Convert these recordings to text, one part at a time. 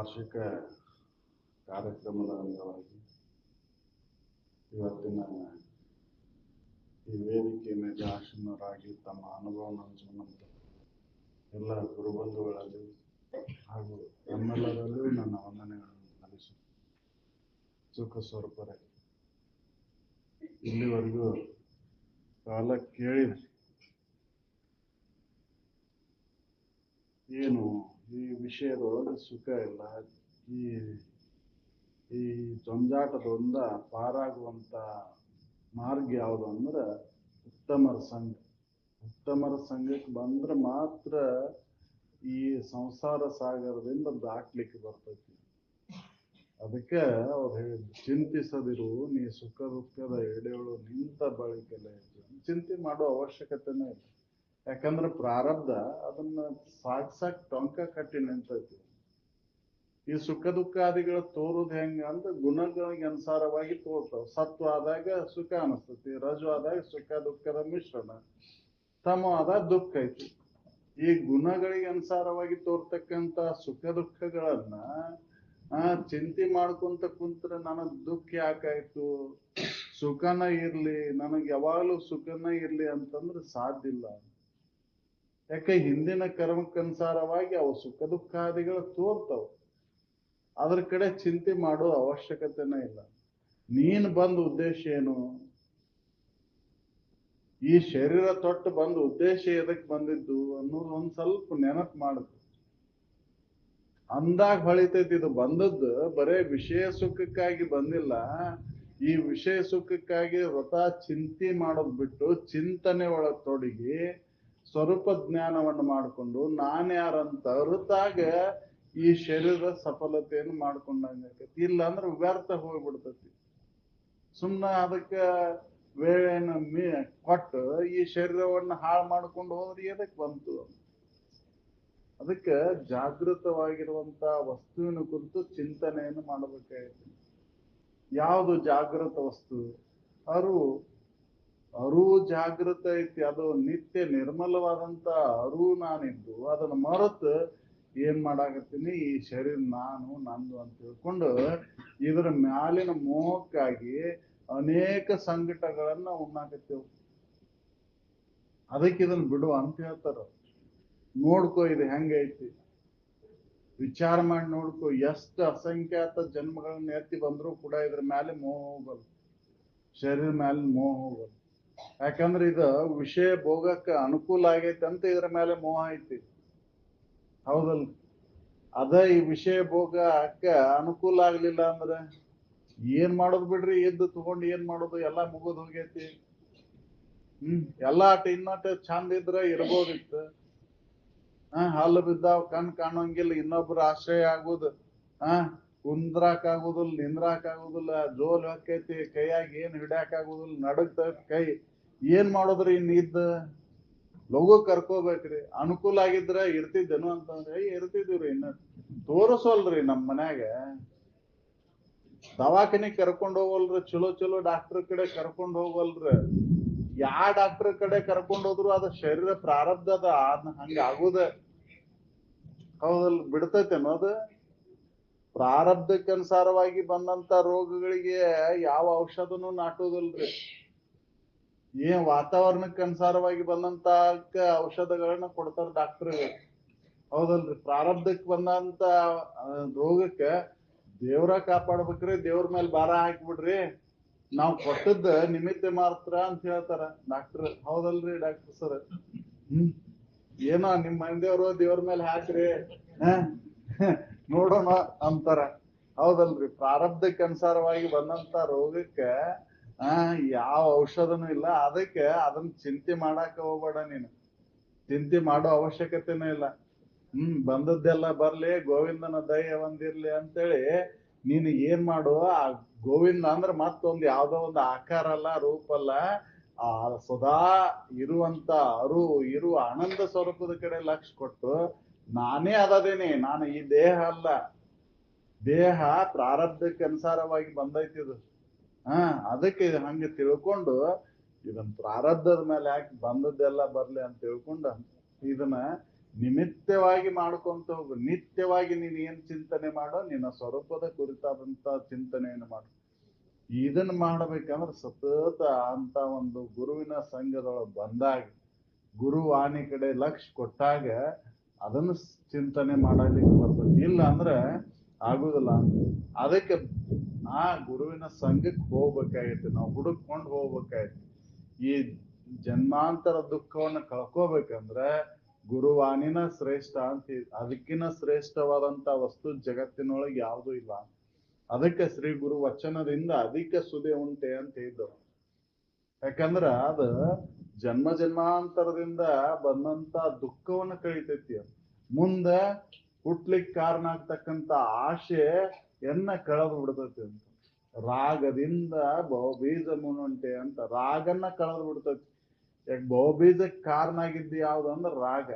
ವಾರ್ಷಿಕ ಕಾರ್ಯಕ್ರಮದ ಅಂಗವಾಗಿ ಇವತ್ತಿನ ಈ ವೇದಿಕೆ ಮೇಲೆ ತಮ್ಮ ಅನುಭವವನ್ನು ಹಂಚಿಕೊಂಡಂತ ಎಲ್ಲ ಗುರುಬಂಧುಗಳಲ್ಲಿ ಹಾಗೂ ನಮ್ಮೆಲ್ಲರಲ್ಲೂ ನನ್ನ ವಂದನೆಗಳನ್ನು ಸಲ್ಲಿಸಿ. ಸುಖ ಸ್ವರೂಪರೇ, ಇಲ್ಲಿವರೆಗೂ ಕಾಲ ಕೇಳಿದೆ ಏನು ಈ ವಿಷಯದೊಳಗೆ ಸುಖ ಇಲ್ಲ. ಈ ಈ ಜಂಜಾಟದಿಂದ ಪಾರಾಗುವಂಥ ಮಾರ್ಗ ಯಾವುದು ಅಂದ್ರೆ ಉತ್ತಮರ ಸಂಘ. ಉತ್ತಮರ ಸಂಘಕ್ಕೆ ಬಂದ್ರೆ ಮಾತ್ರ ಈ ಸಂಸಾರ ಸಾಗರದಿಂದ ದಾಟ್ಲಿಕ್ಕೆ ಬರ್ತೈತಿ. ಅದಕ್ಕೆ ಅವ್ರು ಹೇಳಿದ್ರು ಚಿಂತಿಸದಿರು, ನೀ ಸುಖ ದುಃಖದ ಎಡೆಯಳು ನಿಂತ ಬಳಿಕೆಲ್ಲ ಚಿಂತೆ ಮಾಡೋ ಅವಶ್ಯಕತೆನೇ ಇಲ್ಲ. ಯಾಕಂದ್ರೆ ಪ್ರಾರಬ್ಧ ಅದನ್ನ ಸಾಗ್ಸಕ್ ಟೊಂಕ ಕಟ್ಟಿ ನಿಂತೈತಿ. ಈ ಸುಖ ದುಃಖಾದಿಗಳು ತೋರುದು ಹೆಂಗ ಅಂದ್ರೆ ಗುಣಗಳಿಗೆ ಅನುಸಾರವಾಗಿ ತೋರ್ತಾವ. ಸತ್ವ ಆದಾಗ ಸುಖ ಅನಿಸ್ತತಿ, ರಜು ಆದಾಗ ಸುಖ ದುಃಖದ ಮಿಶ್ರಣ. ತಮ ಆದಾಗ ದುಃಖ ಐತಿ. ಈ ಗುಣಗಳಿಗೆ ಅನುಸಾರವಾಗಿ ತೋರ್ತಕ್ಕಂತ ಸುಖ ದುಃಖಗಳನ್ನ, ಆ, ಚಿಂತೆ ಮಾಡ್ಕೊಂತ ಕುಂತ್ರೆ ನನಗ್ ದುಃಖ ಯಾಕಾಯ್ತು? ಸುಖನ ಇರ್ಲಿ, ನನಗ್ ಯಾವಾಗ್ಲೂ ಸುಖನ ಇರ್ಲಿ ಅಂತಂದ್ರೆ ಸಾಧ್ಯ ಇಲ್ಲ. ಯಾಕೆ ಹಿಂದಿನ ಕರ್ಮಕ್ಕನುಸಾರವಾಗಿ ಅವು ಸುಖ ದುಃಖಾದಿಗಳು ತೋರ್ತವು. ಅದ್ರ ಕಡೆ ಚಿಂತೆ ಮಾಡೋ ಅವಶ್ಯಕತೆನೇ ಇಲ್ಲ. ನೀನ್ ಬಂದ ಉದ್ದೇಶ ಏನು? ಈ ಶರೀರ ತೊಟ್ಟು ಬಂದ ಉದ್ದೇಶ ಎದಕ್ ಬಂದಿದ್ದು ಅನ್ನೋದು ಒಂದ್ ಸ್ವಲ್ಪ ನೆನಪು ಮಾಡುದು. ಅಂದಾಗ ಹೊಳಿತೈತಿ, ಇದು ಬಂದದ್ದು ಬರೇ ವಿಷಯ ಸುಖಕ್ಕಾಗಿ ಬಂದಿಲ್ಲ. ಈ ವಿಷಯ ಸುಖಕ್ಕಾಗಿ ವ್ರತ ಚಿಂತೆ ಮಾಡೋದ್ ಬಿಟ್ಟು ಚಿಂತನೆ ಒಳಗ್ ತೊಡಗಿ ಸ್ವರೂಪ ಜ್ಞಾನವನ್ನು ಮಾಡಿಕೊಂಡು ನಾನ್ಯಾರಂತ ಅರಿತಾಗ ಈ ಶರೀರದ ಸಫಲತೆಯನ್ನು ಮಾಡ್ಕೊಂಡಂಗ ಇಲ್ಲ ಅಂದ್ರೆ ವ್ಯರ್ಥ ಹೋಗ್ಬಿಡ್ತೈತಿ. ಸುಮ್ನ ಅದಕ್ಕೆ ವೇಳೆಯನ್ನು ಮೀ ಕೊಟ್ಟು ಈ ಶರೀರವನ್ನ ಹಾಳು ಮಾಡ್ಕೊಂಡು ಹೋದ್ರೆ ಎದಕ್ಕೆ ಬಂತು? ಅದಕ್ಕೆ ಜಾಗೃತವಾಗಿರುವಂತ ವಸ್ತುವಿನ ಕುರಿತು ಚಿಂತನೆಯನ್ನು ಮಾಡಬೇಕಾಗಿತ್ತು ಯಾವುದು ಜಾಗೃತ ವಸ್ತು? ಅರಿವು ಅರಿವು ಜಾಗೃತ ಐತಿ ಅದು ನಿತ್ಯ ನಿರ್ಮಲವಾದಂತ ಅರು ನಾನಿದ್ದು. ಅದನ್ನ ಮರೆತು ಏನ್ ಮಾಡಾಕತ್ತೀನಿ? ಈ ಶರೀರ ನಾನು, ನಂದು ಅಂತ ತಿಳ್ಕೊಂಡು ಇದರ ಮ್ಯಾಲಿನ ಮೋಹಕ್ಕಾಗಿ ಅನೇಕ ಸಂಕಟಗಳನ್ನ ಉಣ್ಣಾಕತ್ತೇವು. ಅದಕ್ಕೆ ಇದನ್ನ ಬಿಡು ಅಂತ ಹೇಳ್ತಾರ. ನೋಡ್ಕೋ ಇದು ಹೆಂಗೈತಿ. ವಿಚಾರ ಮಾಡಿ ನೋಡ್ಕೋ. ಎಷ್ಟು ಅಸಂಖ್ಯಾತ ಜನ್ಮಗಳನ್ನ ಎತ್ತಿ ಬಂದ್ರು ಕೂಡ ಇದ್ರ ಮ್ಯಾಲೆ ಮೋಹ ಹೋಗಲ್ಲ. ಶರೀರ ಮ್ಯಾಲೆ ಮೋಹ ಹೋಗಲ್ಲ. ಯಾಕಂದ್ರೆ ಇದು ವಿಷಯ ಭೋಗಕ್ಕ ಅನುಕೂಲ ಆಗೈತೆ ಅಂತ ಇದ್ರ ಮೇಲೆ ಮೋಹ ಐತಿ. ಹೌದಲ್ ಅದ ಈ ವಿಷಯ ಭೋಗ ಅಕ್ಕ ಅನುಕೂಲ ಆಗ್ಲಿಲ್ಲ ಅಂದ್ರೆ ಏನ್ ಮಾಡೋದು ಬಿಡ್ರಿ? ಎದ್ದು ತಗೊಂಡ್ ಏನ್ ಮಾಡೋದು? ಎಲ್ಲಾ ಮುಗಿದ್ ಹೋಗೈತಿ. ಹ್ಮ್, ಎಲ್ಲಾ ಆಟ ಇನ್ನೊಟ್ಟ ಚಂದ ಇದ್ರ ಇರ್ಬೋದಿತ್ತು. ಹಾ, ಹಲ್ಲು ಬಿದ್ದಾವ್ ಕಣ್ ಕಾಣೋಂಗಿಲ್ಲ, ಇನ್ನೊಬ್ರ ಆಶ್ರಯ ಆಗುದು. ಹ ಕುಂದ್ರಾಕ್ ಆಗುದಿಲ್ಲ, ನಿಂದ್ರಾಕ್ ಆಗುದಿಲ್ಲ, ಜೋಲ್ ಹಾಕೈತಿ ಕೈಯಾಗ ಏನ್ ಹಿಡ್ಯಾಕ್ ಆಗುದಿಲ್ಲ ನಡಗ್ತೈತಿ ಕೈ. ಏನ್ ಮಾಡೋದ್ರಿ ಇನ್ನಿದ್ದ ಲಘು ಕರ್ಕೋಬೇಕ್ರಿ. ಅನುಕೂಲ ಆಗಿದ್ರ ಇರ್ತಿದ್ದೇನು ಅಂತಂದ್ರೆ ಇರ್ತಿದ್ವಿ ಇನ್ನ. ತೋರಿಸೋಲ್ರಿ ನಮ್ ಮನ್ಯಾಗ. ದವಾಖಾನೆ ಕರ್ಕೊಂಡ್ ಹೋಗಲ್ರಿ, ಚಲೋ ಚಲೋ ಡಾಕ್ಟರ್ ಕಡೆ ಕರ್ಕೊಂಡ್ ಹೋಗಲ್ರಿ. ಯಾ ಡಾಕ್ಟರ್ ಕಡೆ ಕರ್ಕೊಂಡ್ ಹೋದ್ರು ಅದ ಶರೀರ ಪ್ರಾರಬ್ಧ ಅದ, ಅದ್ನ ಹಂಗ ಆಗುದ. ಹೌದಲ್, ಬಿಡ್ತೈತೇನೋ ಅದ? ಪ್ರಾರಬ್ಧಕ್ಕನುಸಾರವಾಗಿ ಬಂದಂತ ರೋಗಗಳಿಗೆ ಯಾವ ಔಷಧನೂ ನಾಟುವುದಿಲ್ರಿ ಏನ್ ವಾತಾವರಣಕ್ಕೆ ಅನುಸಾರವಾಗಿ ಬಂದಂತ ಔಷಧಗಳನ್ನ ಕೊಡ್ತಾರ ಡಾಕ್ಟರ್ ಹೌದಲ್ರಿ, ಪ್ರಾರಬ್ಧಕ್ಕೆ ಬಂದಂತ ರೋಗಕ್ಕ ದೇವ್ರ ಕಾಪಾಡ್ಬೇಕ್ರಿ, ದೇವ್ರ ಮೇಲೆ ಭಾರ ಹಾಕ್ಬಿಡ್ರಿ. ನಾವ್ ಕೊಟ್ಟದ್ದ ನಿಮಿತ್ತ ಮಾತ್ರ ಅಂತ ಹೇಳ್ತಾರ ಡಾಕ್ಟರ್ ಹೌದಲ್ರಿ ಡಾಕ್ಟರ್ ಸರ್ ಹ್ಮ್. ಏನೋ ನಿಮ್ ಮಂದಿಯವರು ದೇವ್ರ ಮೇಲೆ ಹಾಕ್ರಿ. ಹ? ನೋಡೋಣ ಅಂತಾರ. ಹೌದಲ್ರಿ, ಪ್ರಾರಬ್ಧಕ್ಕೆ ಅನುಸಾರವಾಗಿ ಬಂದಂತ ರೋಗಕ್ಕೆ ಆ, ಯಾವ ಔಷಧನೂ ಇಲ್ಲ. ಅದಕ್ಕೆ ಅದನ್ನ ಚಿಂತೆ ಮಾಡಾಕ ಹೋಗ್ಬೇಡ ನೀನು. ಚಿಂತೆ ಮಾಡೋ ಅವಶ್ಯಕತೆನೂ ಇಲ್ಲ. ಹ್ಮ್, ಬಂದದ್ದೆಲ್ಲ ಬರ್ಲಿ, ಗೋವಿಂದನ ದಯ ಒಂದಿರ್ಲಿ ಅಂತೇಳಿ ನೀನು ಏನ್ ಮಾಡು, ಆ ಗೋವಿಂದ ಅಂದ್ರೆ ಮತ್ತೊಂದು ಯಾವ್ದೋ ಒಂದು ಆಕಾರ ಅಲ್ಲ, ರೂಪ ಅಲ್ಲ, ಆ ಸದಾ ಇರುವಂತ ಅರು ಇರುವ ಆನಂದ ಸ್ವರೂಪದ ಕಡೆ ಲಕ್ಷ ಕೊಟ್ಟು ನಾನೇ ಅದದೇನೆ. ನಾನು ಈ ದೇಹ ಅಲ್ಲ. ದೇಹ ಪ್ರಾರಬ್ಧಕ್ಕೆ ಅನುಸಾರವಾಗಿ ಬಂದೈತಿದು ಹಾ, ಅದಕ್ಕೆ ಹಂಗೆ ತಿಳ್ಕೊಂಡು ಇದನ್ ಪ್ರಾರಬ್ಧದ ಮೇಲೆ ಯಾಕೆ ಬಂದದ್ದೆಲ್ಲ ಬರ್ಲಿ ಅಂತ ತಿಳ್ಕೊಂಡು ಇದನ್ನ ನಿಮಿತ್ತವಾಗಿ ಮಾಡ್ಕೊಂತ ಹೋಗು ನಿತ್ಯವಾಗಿ ನೀನ್ ಏನ್ ಚಿಂತನೆ ಮಾಡೋ ನಿನ್ನ ಸ್ವರೂಪದ ಕುರಿತಾದಂತ ಚಿಂತನೆಯನ್ನು ಮಾಡು. ಇದನ್ನ ಮಾಡ್ಬೇಕಂದ್ರೆ ಸತತ ಅಂತ ಒಂದು ಗುರುವಿನ ಸಂಘದೊಳಗೆ ಬಂದಾಗ ಗುರು ವಾಣಿ ಕಡೆ ಲಕ್ಷ ಕೊಟ್ಟಾಗ ಅದನ್ನು ಚಿಂತನೆ ಮಾಡಲಿಕ್ಕೆ ಬರ್ತದೆ ಇಲ್ಲ ಅಂದ್ರೆ ಆಗುದಿಲ್ಲ. ಅದಕ್ಕೆ ಆ ಗುರುವಿನ ಸಂಘಕ್ಕೆ ಹೋಗ್ಬೇಕಾಗೈತಿ, ನಾವು ಹುಡುಕೊಂಡು ಹೋಗ್ಬೇಕಾಗೈತಿ. ಈ ಜನ್ಮಾಂತರ ದುಃಖವನ್ನ ಕಳ್ಕೋಬೇಕಂದ್ರೆ ಗುರುವಾಣಿನ ಶ್ರೇಷ್ಠ ಅಂತ ಅದಕ್ಕಿನ ಶ್ರೇಷ್ಠವಾದಂತ ವಸ್ತು ಜಗತ್ತಿನೊಳಗೆ ಯಾವುದೂ ಇಲ್ಲ. ಅದಕ್ಕೆ ಶ್ರೀ ಗುರು ವಚನದಿಂದ ಅಧಿಕ ಸುದೆ ಉಂಟೆ ಅಂತ ಹೇಳಿದ್ರು ಯಾಕಂದ್ರ ಅದ ಜನ್ಮ ಜನ್ಮಾಂತರದಿಂದ ಬಂದಂತ ದುಃಖವನ್ನ ಕಳಿತೈತಿ ಮುಂದೆ ಮುಂದ ಹುಟ್ಲಿಕ್ ಕಾರಣ ಆಗ್ತಕ್ಕಂತ ಆಶೆ ಎನ್ನ ಕಳೆದು ಬಿಡ್ತೈತಿ ಅಂತ. ರಾಗದಿಂದ ಬಹುಬೀಜ ಮುನುಂಟೆ ಅಂತ ರಾಗನ್ನ ಕಳೆದು ಬಿಡ್ತೈತಿ. ಯಾಕೆ ಬಹುಬೀಜಕ್ಕೆ ಕಾರಣ ಆಗಿದ್ದು ಅಂದ್ರೆ ರಾಗ.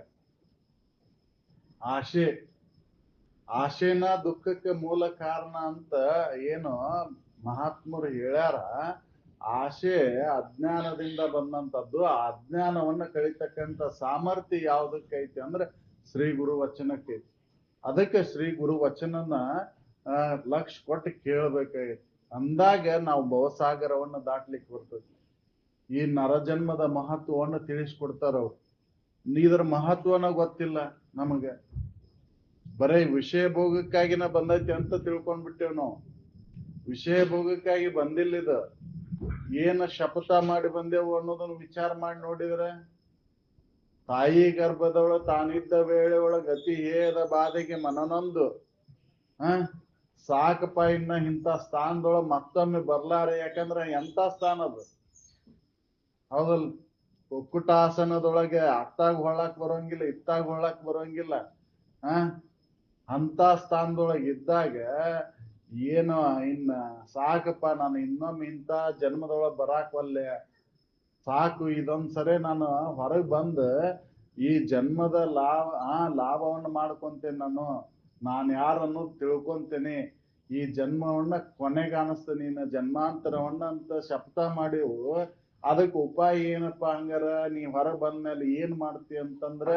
ಆಶೆ. ಆಶೆನ ದುಃಖಕ್ಕೆ ಮೂಲ ಕಾರಣ ಅಂತ ಏನು ಮಹಾತ್ಮರು ಹೇಳ್ಯಾರ. ಆಶೆ ಅಜ್ಞಾನದಿಂದ ಬಂದಂತದ್ದು, ಆ ಅಜ್ಞಾನವನ್ನ ಕಳಿತಕ್ಕಂಥ ಸಾಮರ್ಥ್ಯ ಯಾವುದಕ್ಕೈತಿ ಅಂದ್ರೆ ಶ್ರೀ ಗುರು ವಚನಕ್ಕೈತಿ ಅದಕ್ಕೆ ಶ್ರೀ ಗುರು ವಚನನ ಲಕ್ಷ ಕೊಟ್ಟು ಕೇಳ್ಬೇಕಾಗಿತ್ತು ಅಂದಾಗ ನಾವು ಭವಸಾಗರವನ್ನು ದಾಟ್ಲಿಕ್ಕೆ ಬರ್ತದೆ. ಈ ನರಜನ್ಮದ ಮಹತ್ವವನ್ನು ತಿಳಿಸ್ಕೊಡ್ತಾರ ಅವ್ರು. ಇದರ ಮಹತ್ವನ ಗೊತ್ತಿಲ್ಲ ನಮಗೆ. ಬರೀ ವಿಷಯ ಭೋಗಕ್ಕಾಗಿನ ಬಂದೈತಿ ಅಂತ ತಿಳ್ಕೊಂಡ್ಬಿಟ್ಟೇವ್ ನಾವು. ವಿಷಯ ಭೋಗಕ್ಕಾಗಿ ಬಂದಿಲ್ಲ ಇದು. ಏನ ಶಪಥ ಮಾಡಿ ಬಂದೆವು ಅನ್ನೋದನ್ನ ವಿಚಾರ ಮಾಡಿ ನೋಡಿದ್ರೆ ತಾಯಿ ಗರ್ಭದೊಳ ತಾನಿದ್ದ ವೇಳೆ ಒಳ ಗತಿ ಹೇದ ಬಾಧೆಗೆ ಮನನೊಂದು. ಹ ಸಾಕಪ್ಪ ಇನ್ನ ಇಂಥ ಸ್ಥಾನದೊಳಗೆ ಮತ್ತೊಮ್ಮೆ ಬರ್ಲಾರ, ಯಾಕಂದ್ರೆ ಎಂತ ಸ್ಥಾನ ಅದು? ಹೌದಲ್ ಒಕ್ಕುಟಾಸನದೊಳಗೆ ಅತ್ತಾಗ ಹೊಳಕ್ ಬರೋಂಗಿಲ್ಲ, ಇತ್ತಾಗ ಹೊಳಕ್ ಬರೋಂಗಿಲ್ಲ ಹ ಅಂತ ಸ್ಥಾನದೊಳಗೆ ಇದ್ದಾಗ ಏನು ಇನ್ನ ಸಾಕಪ್ಪ, ನಾನು ಇನ್ನೊಮ್ಮೆ ಇಂಥ ಜನ್ಮದೊಳಗೆ ಬರಾಕ್ ಸಾಕು, ಇದೊಂದ್ಸರಿ ನಾನು ಹೊರಗೆ ಬಂದು ಈ ಜನ್ಮದ ಲಾಭ, ಆ ಲಾಭವನ್ನು ಮಾಡ್ಕೊಂತೇನೆ ನಾನು. ನಾನು ಯಾರನ್ನು ತಿಳ್ಕೊಂತೇನೆ, ಈ ಜನ್ಮವನ್ನ ಕೊನೆಗೆ ಅನಿಸ್ತ ನೀನು ಜನ್ಮಾಂತರವನ್ನ ಅಂತ ಶಪಥ ಮಾಡಿವು ಅದಕ್ಕೆ ಉಪಾಯ ಏನಪ್ಪಾ ಹಂಗಾರ, ನೀ ಹೊರ ಬಂದ್ಮೇಲೆ ಏನ್ ಮಾಡ್ತಿ ಅಂತಂದ್ರೆ,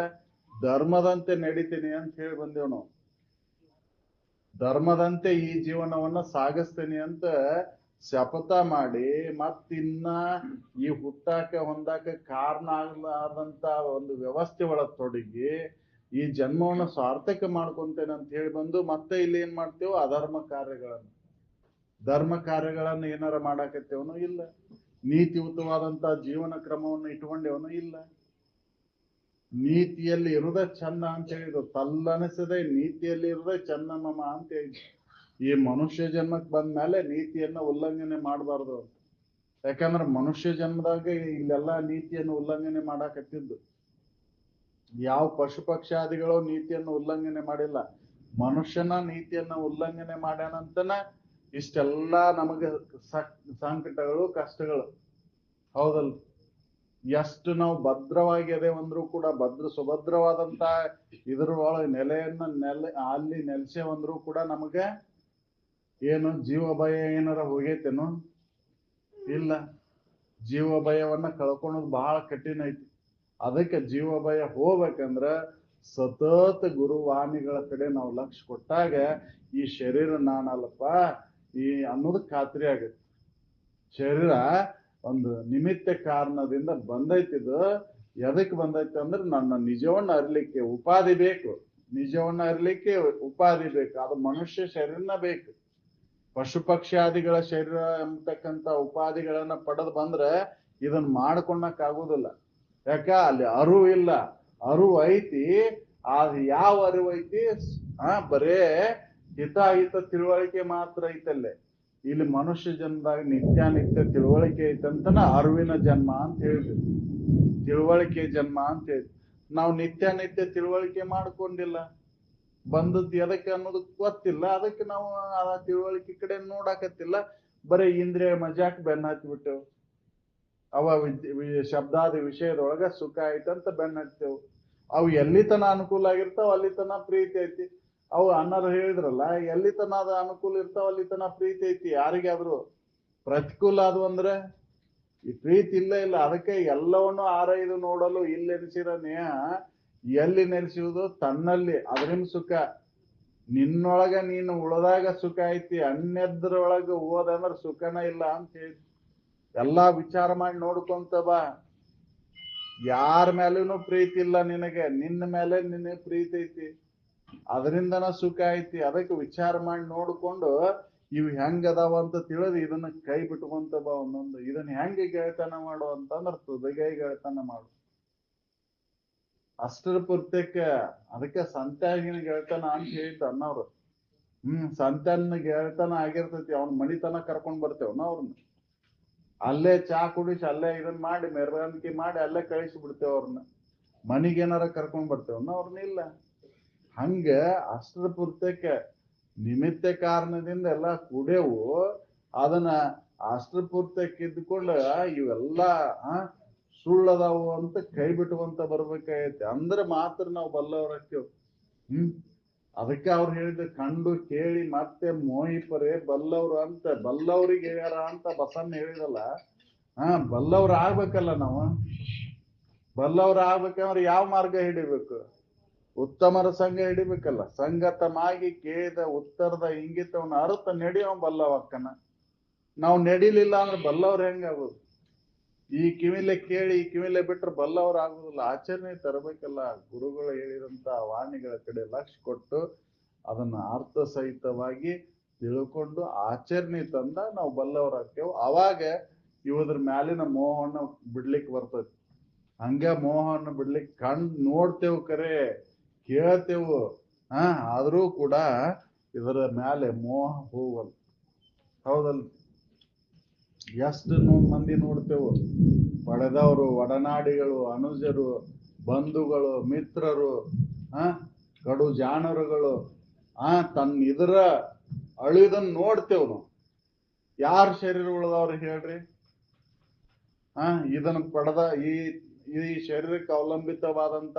ಧರ್ಮದಂತೆ ನಡಿತೀನಿ ಅಂತ ಹೇಳಿ ಬಂದೇವ್ ನಾವು. ಧರ್ಮದಂತೆ ಈ ಜೀವನವನ್ನ ಸಾಗಿಸ್ತೀನಿ ಅಂತ ಶಪಥ ಮಾಡಿ, ಮತ್ತಿನ್ನ ಈ ಹುಟ್ಟಾಕ ಹೊಂದಾಕ ಕಾರಣ ಆಗ್ಲಾರ್ದಂತ ಒಂದು ವ್ಯವಸ್ಥೆ ಒಳಗ್ ತೊಡಗಿ ಈ ಜನ್ಮವನ್ನ ಸಾರ್ಥಕ ಮಾಡ್ಕೊಂತೇನೆ ಅಂತ ಹೇಳಿ ಬಂದು ಮತ್ತೆ ಇಲ್ಲಿ ಏನ್ ಮಾಡ್ತೇವೋ ಅಧರ್ಮ ಕಾರ್ಯಗಳನ್ನು. ಧರ್ಮ ಕಾರ್ಯಗಳನ್ನ ಏನಾರ ಮಾಡಾಕತ್ತೇವನು ಇಲ್ಲ. ನೀತಿಯುತವಾದಂತ ಜೀವನ ಕ್ರಮವನ್ನು ಇಟ್ಕೊಂಡೇವನು ಇಲ್ಲ. ನೀತಿಯಲ್ಲಿ ಇರುದ ಚಂದ ಅಂತ ಹೇಳಿದ್ರು. ತಲ್ಲನಿಸದೆ ನೀತಿಯಲ್ಲಿ ಇರುದ ಚಂದ ಮಮ ಅಂತ ಹೇಳಿದ್ರು. ಈ ಮನುಷ್ಯ ಜನ್ಮಕ್ಕೆ ಬಂದ್ಮೇಲೆ ನೀತಿಯನ್ನ ಉಲ್ಲಂಘನೆ ಮಾಡಬಾರ್ದು ಯಾಕಂದ್ರೆ ಮನುಷ್ಯ ಜನ್ಮದಾಗ ಇಲ್ಲೆಲ್ಲ ನೀತಿಯನ್ನು ಉಲ್ಲಂಘನೆ ಮಾಡಾಕತ್ತಿದ್ದು. ಯಾವ ಪಶು ಪಕ್ಷಾದಿಗಳು ನೀತಿಯನ್ನು ಉಲ್ಲಂಘನೆ ಮಾಡಿಲ್ಲ, ಮನುಷ್ಯನ ನೀತಿಯನ್ನ ಉಲ್ಲಂಘನೆ ಮಾಡ್ಯಾನಂತನ ಇಷ್ಟೆಲ್ಲ ನಮಗೆ ಸಕ್- ಸಂಕಟಗಳು, ಕಷ್ಟಗಳು. ಹೌದಲ್ ಎಷ್ಟು ನಾವು ಭದ್ರವಾಗಿ ಅದೇವಂದ್ರೂ ಕೂಡ, ಭದ್ರ ಸುಭದ್ರವಾದಂತ ಇದ್ರ ನೆಲೆಯನ್ನ ನೆಲೆ, ಅಲ್ಲಿ ನೆಲೆಸೇವಂದ್ರೂ ಕೂಡ ನಮಗೆ ಏನು ಜೀವ ಭಯ ಏನಾರ ಹೋಗೈತೇನು? ಇಲ್ಲ. ಜೀವ ಭಯವನ್ನ ಕಳ್ಕೊಳೋದು ಬಹಳ ಕಠಿಣ ಐತಿ. ಅದಕ್ಕೆ ಜೀವಭಯ ಹೋಗ್ಬೇಕಂದ್ರ ಸತತ ಗುರುವಾಣಿಗಳ ಕಡೆ ನಾವು ಲಕ್ಷ ಕೊಟ್ಟಾಗ ಈ ಶರೀರ ನಾನಲ್ಲಪ್ಪ, ಈ ಅನ್ನೋದು ಖಾತ್ರಿ ಆಗತ್ತೆ. ಶರೀರ ಒಂದು ನಿಮಿತ್ತ ಕಾರಣದಿಂದ ಬಂದೈತಿದು ಎದಕ್ ಬಂದೈತೆ ಅಂದ್ರೆ ನನ್ನ ನಿಜವನ್ನ ಅರಿಲಿಕ್ಕೆ ಉಪಾಧಿ ಬೇಕು. ನಿಜವನ್ನ ಅರಿಲಿಕ್ಕೆ ಉಪಾಧಿ ಬೇಕು. ಅದು ಮನುಷ್ಯ ಶರೀರನ ಬೇಕು. ಪಶು ಪಕ್ಷಾದಿಗಳ ಶರೀರ ಎಂಬತಕ್ಕಂತ ಉಪಾಧಿಗಳನ್ನ ಪಡೆದು ಬಂದ್ರೆ ಇದನ್ನ ಮಾಡ್ಕೊಳಕ್ ಆಗುದಿಲ್ಲ. ಯಾಕ? ಅಲ್ಲಿ ಅರಿವು ಇಲ್ಲ. ಅರಿವು ಐತಿ ಅದು ಯಾವ ಅರಿವು ಐತಿ? ಆ ಬರೇ ಹಿತ ತಿಳುವಳಿಕೆ ಮಾತ್ರ ಐತಲ್ಲೇ. ಇಲ್ಲಿ ಮನುಷ್ಯ ಜನ್ಮದಾಗ ನಿತ್ಯಾನಿತ್ಯ ತಿಳುವಳಿಕೆ ಐತಂತನ ಅರಿವಿನ ಜನ್ಮ ಅಂತ ಹೇಳಿದ್ವಿ ತಿಳುವಳಿಕೆ ಜನ್ಮ ಅಂತ ಹೇಳಿ ನಾವು ನಿತ್ಯ ನಿತ್ಯ ತಿಳುವಳಿಕೆ ಮಾಡ್ಕೊಂಡಿಲ್ಲ. ಬಂದದ್ದು ಎದಕ್ಕೆ ಅನ್ನೋದು ಗೊತ್ತಿಲ್ಲ. ಅದಕ್ಕೆ ನಾವು ಆ ತಿಳುವಳಿಕೆ ಕಡೆ ನೋಡಾಕತ್ತಿಲ್ಲ. ಬರೀ ಇಂದ್ರಿಯ ಮಜಾಕ್ ಬೆನ್ನ ಹತ್ಬಿಟ್ಟೆವು ಅವ ಶಬ್ದಾದಿ ವಿಷಯದೊಳಗ ಸುಖ ಐತಂತ ಬೆನ್ನ ಹತ್ತೇವು ಅವು ಎಲ್ಲಿತನ ಅನುಕೂಲ ಆಗಿರ್ತಾವ ಅಲ್ಲಿತನ ಪ್ರೀತಿ ಐತಿ. ಅವು ಅನ್ನರು ಹೇಳಿದ್ರಲ್ಲ ಎಲ್ಲಿತನ ಅದ ಅನುಕೂಲ ಇರ್ತಾವ ಅಲ್ಲಿತನ ಪ್ರೀತಿ ಐತಿ. ಯಾರಿಗಾದ್ರು ಪ್ರತಿಕೂಲ ಅದು ಅಂದ್ರೆ ಈ ಪ್ರೀತಿ ಇಲ್ಲ ಇಲ್ಲ. ಅದಕ್ಕೆ ಎಲ್ಲವನ್ನು ಆರೈದು ನೋಡಲು ಇಲ್ಲೆನಿಸಿದ ನೇಹ ಎಲ್ಲಿ ನೆಲೆಸುವುದು ತನ್ನಲ್ಲಿ. ಅದರಿಂದ ಸುಖ. ನಿನ್ನೊಳಗ ನೀನು ಉಳದಾಗ ಸುಖ ಐತಿ. ಅನ್ಯದ್ರೊಳಗ ಓದಂದ್ರ ಸುಖನ ಇಲ್ಲ ಅಂತ ಹೇಳಿ ಎಲ್ಲಾ ವಿಚಾರ ಮಾಡಿ ನೋಡ್ಕೊಂತ ಬಾ. ಯಾರ ಮೇಲೂ ಪ್ರೀತಿ ಇಲ್ಲ ನಿನಗೆ. ನಿನ್ನ ಮೇಲೆ ನಿನಗೆ ಪ್ರೀತಿ ಐತಿ. ಅದರಿಂದನ ಸುಖ ಐತಿ. ಅದಕ್ಕೆ ವಿಚಾರ ಮಾಡಿ ನೋಡ್ಕೊಂಡು ಇವ್ ಹೆಂಗ್ ಅದಾವ ಅಂತ ತಿಳಿದು ಇದನ್ನ ಕೈ ಬಿಟ್ಕೊಂತ ಬಾ ಒಂದೊಂದು. ಇದನ್ನ ಹೆಂಗೆ ಗೆಳೆತನ ಮಾಡು ಅಂತಂದ್ರ ತುದಗೈ ಗೆಳೆತನ ಮಾಡು. ಅಷ್ಟರ ಪೂರ್ತಕ್ಕೆ ಅದಕ್ಕೆ ಸಂತ್ಯಾಗಿನ ಗೆಳೆತನ ಅಂತ ಹೇಳ್ತ ಅನ್ನವ್ರು ಹ್ಮ್, ಸಂತ್ಯಾನ ಗೆಳೆತನ ಆಗಿರ್ತೈತಿ. ಅವ್ನ ಮನಿತನ ಕರ್ಕೊಂಡ್ ಬರ್ತೇವ್ ಅವ್ರನ್ನ. ಅಲ್ಲೇ ಚಾ ಕುಡಿಸಿ, ಅಲ್ಲೇ ಇದನ್ನ ಮಾಡಿ, ಮೆರವಣಿಗೆ ಮಾಡಿ, ಅಲ್ಲೇ ಕಳಿಸಿ ಬಿಡ್ತೇವೆ ಅವ್ರನ್ನ. ಮನೆಗೆ ಏನಾರ ಕರ್ಕೊಂಡ್ ಬರ್ತೇವನ್ನ ಅವ್ರನ್ನ ಇಲ್ಲ. ಹಂಗ ಅಷ್ಟರ ಪೂರ್ತಕ್ಕೆ ನಿಮಿತ್ತ ಕಾರಣದಿಂದ ಎಲ್ಲ ಕುಡಿಯವು. ಅದನ್ನ ಅಷ್ಟರ ಪೂರ್ತಕ್ಕೆ ಇದ್ಕೊಂಡು ಇವೆಲ್ಲ ಸುಳ್ಳದವು ಸುಳ್ಳದಾವು ಅಂತ ಕೈ ಬಿಟ್ಟುವಂತ ಬರ್ಬೇಕಾಗೈತಿ. ಅಂದ್ರೆ ಮಾತ್ರ ನಾವು ಬಲ್ಲವರಕ್ಕೆ ಹ್ಮ್? ಅದಕ್ಕೆ ಅವ್ರು ಹೇಳಿದ ಕಂಡು ಕೇಳಿ ಮತ್ತೆ ಮೋಹಿಪರೆ ಬಲ್ಲವ್ರು ಅಂತ, ಬಲ್ಲವ್ರಿಗೆ ಹೇಳ್ಯಾರ ಅಂತ ಬಸವಣ್ಣ ಹೇಳಿದಲ್ಲ, ಹಾ, ಬಲ್ಲವ್ರ ಆಗ್ಬೇಕಲ್ಲ ನಾವು. ಬಲ್ಲವ್ರ ಆಗ್ಬೇಕಂದ್ರೆ ಯಾವ ಮಾರ್ಗ ಹಿಡಿಬೇಕು? ಉತ್ತಮರ ಸಂಘ ಹಿಡಿಬೇಕಲ್ಲ. ಸಂಗತಮಾಗಿ ಕೇಳಿದ ಉತ್ತರದ ಇಂಗಿತವನ್ನ ಅರ್ಥ ನಡೆಯೋ ಬಲ್ಲವಕ್ಕನ. ನಾವು ನಡಿಲಿಲ್ಲ ಅಂದ್ರೆ ಬಲ್ಲವ್ರು ಹೆಂಗಾಗೋದು ಈ ಕಿವಿಲೆ ಕೇಳಿ, ಈ ಕಿವಿಲೆ ಬಿಟ್ರೆ ಬಲ್ಲವರು ಆಗುದಿಲ್ಲ. ಆಚರಣೆ ತರಬೇಕಲ್ಲ. ಗುರುಗಳು ಹೇಳಿದಂತ ವಾಣಿಗಳ ಕಡೆ ಲಕ್ಷ ಕೊಟ್ಟು ಅದನ್ನ ಅರ್ಥ ಸಹಿತವಾಗಿ ತಿಳ್ಕೊಂಡು ಆಚರಣೆ ತಂದ ನಾವು ಬಲ್ಲವರಾಗ್ತೇವೆ ಅವಾಗ ಇವದ್ರ ಮ್ಯಾಲಿನ ಮೋಹನ ಬಿಡ್ಲಿಕ್ಕೆ ಬರ್ತೈತಿ ಹಂಗ ಮೋಹನ ಬಿಡ್ಲಿಕ್ಕೆ ಕಣ್ ನೋಡ್ತೇವೆ ಕರೆ, ಕೇಳ್ತೇವು. ಹಾ, ಆದ್ರೂ ಕೂಡ ಇದರ ಮ್ಯಾಲೆ ಮೋಹ ಹೋಗಲ್ ಹೌದಲ್ ಎಷ್ಟು ಮಂದಿ ನೋಡ್ತೇವು. ಪಡೆದವರು, ಒಡನಾಡಿಗಳು, ಅನುಜರು, ಬಂಧುಗಳು, ಮಿತ್ರರು, ಆ, ಕಡು ಜಾಣರುಗಳು, ಆ ತನ್ನ ಇದರ ಅಳಿದನ್ ನೋಡ್ತೇವ್ ನಾವು. ಯಾರ ಶರೀರ ಉಳಿದವ್ರು ಹೇಳ್ರಿ? ಆ ಇದನ್ನ ಪಡೆದ ಈ ಈ ಶರೀರಕ್ಕೆ ಅವಲಂಬಿತವಾದಂತ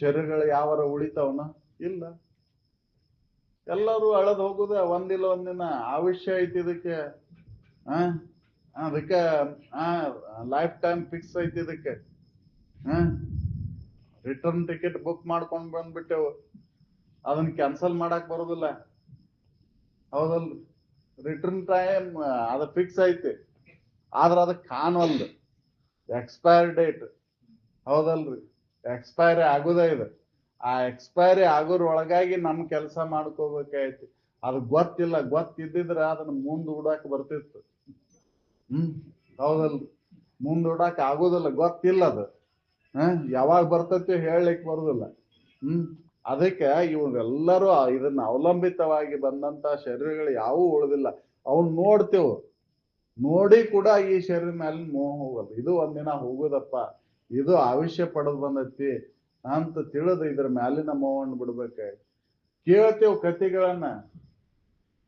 ಶರೀರಗಳು ಯಾವರ ಉಳಿತಾವನ ಇಲ್ಲ. ಎಲ್ಲರೂ ಅಳದ್ ಹೋಗುದ ಒಂದಿಲ್ಲ ಒಂದಿನ. ಆವಿಷ್ಯ ಐತಿ ಇದಕ್ಕೆ. ಆ ಅದಕ್ಕೆ ಲೈಫ್ ಟೈಮ್ ಫಿಕ್ಸ್ ಐತಿ ಇದಕ್ಕೆ. ರಿಟರ್ನ್ ಟಿಕೆಟ್ ಬುಕ್ ಮಾಡ್ಕೊಂಡು ಬಂದ್ಬಿಟ್ಟೆವು. ಅದನ್ನ ಕ್ಯಾನ್ಸಲ್ ಮಾಡಕ್ ಬರೋದಿಲ್ಲ. ಹೌದಲ್ ರಿಟರ್ನ್ ಟೈಮ್ ಅದ ಫಿಕ್ಸ್ ಐತಿ. ಆದ್ರೆ ಅದಕ್ಕೆ ಕಾಣವಲ್ದು ಎಕ್ಸ್ಪೈರ್ ಡೇಟ್ ಹೌದಲ್ರಿ. ಎಕ್ಸ್ಪೈರಿ ಆಗುದ ಇದು. ಆ ಎಕ್ಸ್ಪೈರಿ ಒಳಗಾಗಿ ನಮ್ ಕೆಲಸ ಮಾಡ್ಕೋಬೇಕಾಯ್ತಿ. ಅದು ಗೊತ್ತಿಲ್ಲ. ಗೊತ್ತಿದ್ದಿದ್ರೆ ಅದನ್ನ ಮುಂದೆ ಉಡಾಕ್ ಬರ್ತಿತ್ತು. ಹ್ಮ್? ಹೌದಲ್ರಿ ಮುಂದೂಡಕ್ ಆಗೋದಿಲ್ಲ, ಗೊತ್ತಿಲ್ಲ ಅದು. ಹ? ಯಾವಾಗ ಬರ್ತೈತಿ ಹೇಳಲಿಕ್ಕೆ ಬರುದಿಲ್ಲ. ಹ್ಮ್? ಅದಕ್ಕೆ ಇವರೆಲ್ಲರೂ ಇದನ್ನ ಅವಲಂಬಿತವಾಗಿ ಬಂದಂತ ಶರೀರಗಳು ಯಾವೂ ಉಳಿದಿಲ್ಲ. ಅವನ್ ನೋಡ್ತೇವು. ನೋಡಿ ಕೂಡ ಈ ಶರೀರ ಮೇಲೆ ಮೋಹ ಹೋಗೋದು ಇದು ಒಂದಿನ ಹೋಗುದಪ್ಪ. ಇದು ಆವಿಷ್ಯ ಪಡೆದು ಬಂದೈತಿ ಅಂತ ತಿಳಿದು ಇದ್ರ ಮ್ಯಾಲಿನ ಮೋಹವನ್ನು ಬಿಡ್ಬೇಕು ಕೇಳ್ತೇವ್ ಕಥೆಗಳನ್ನ.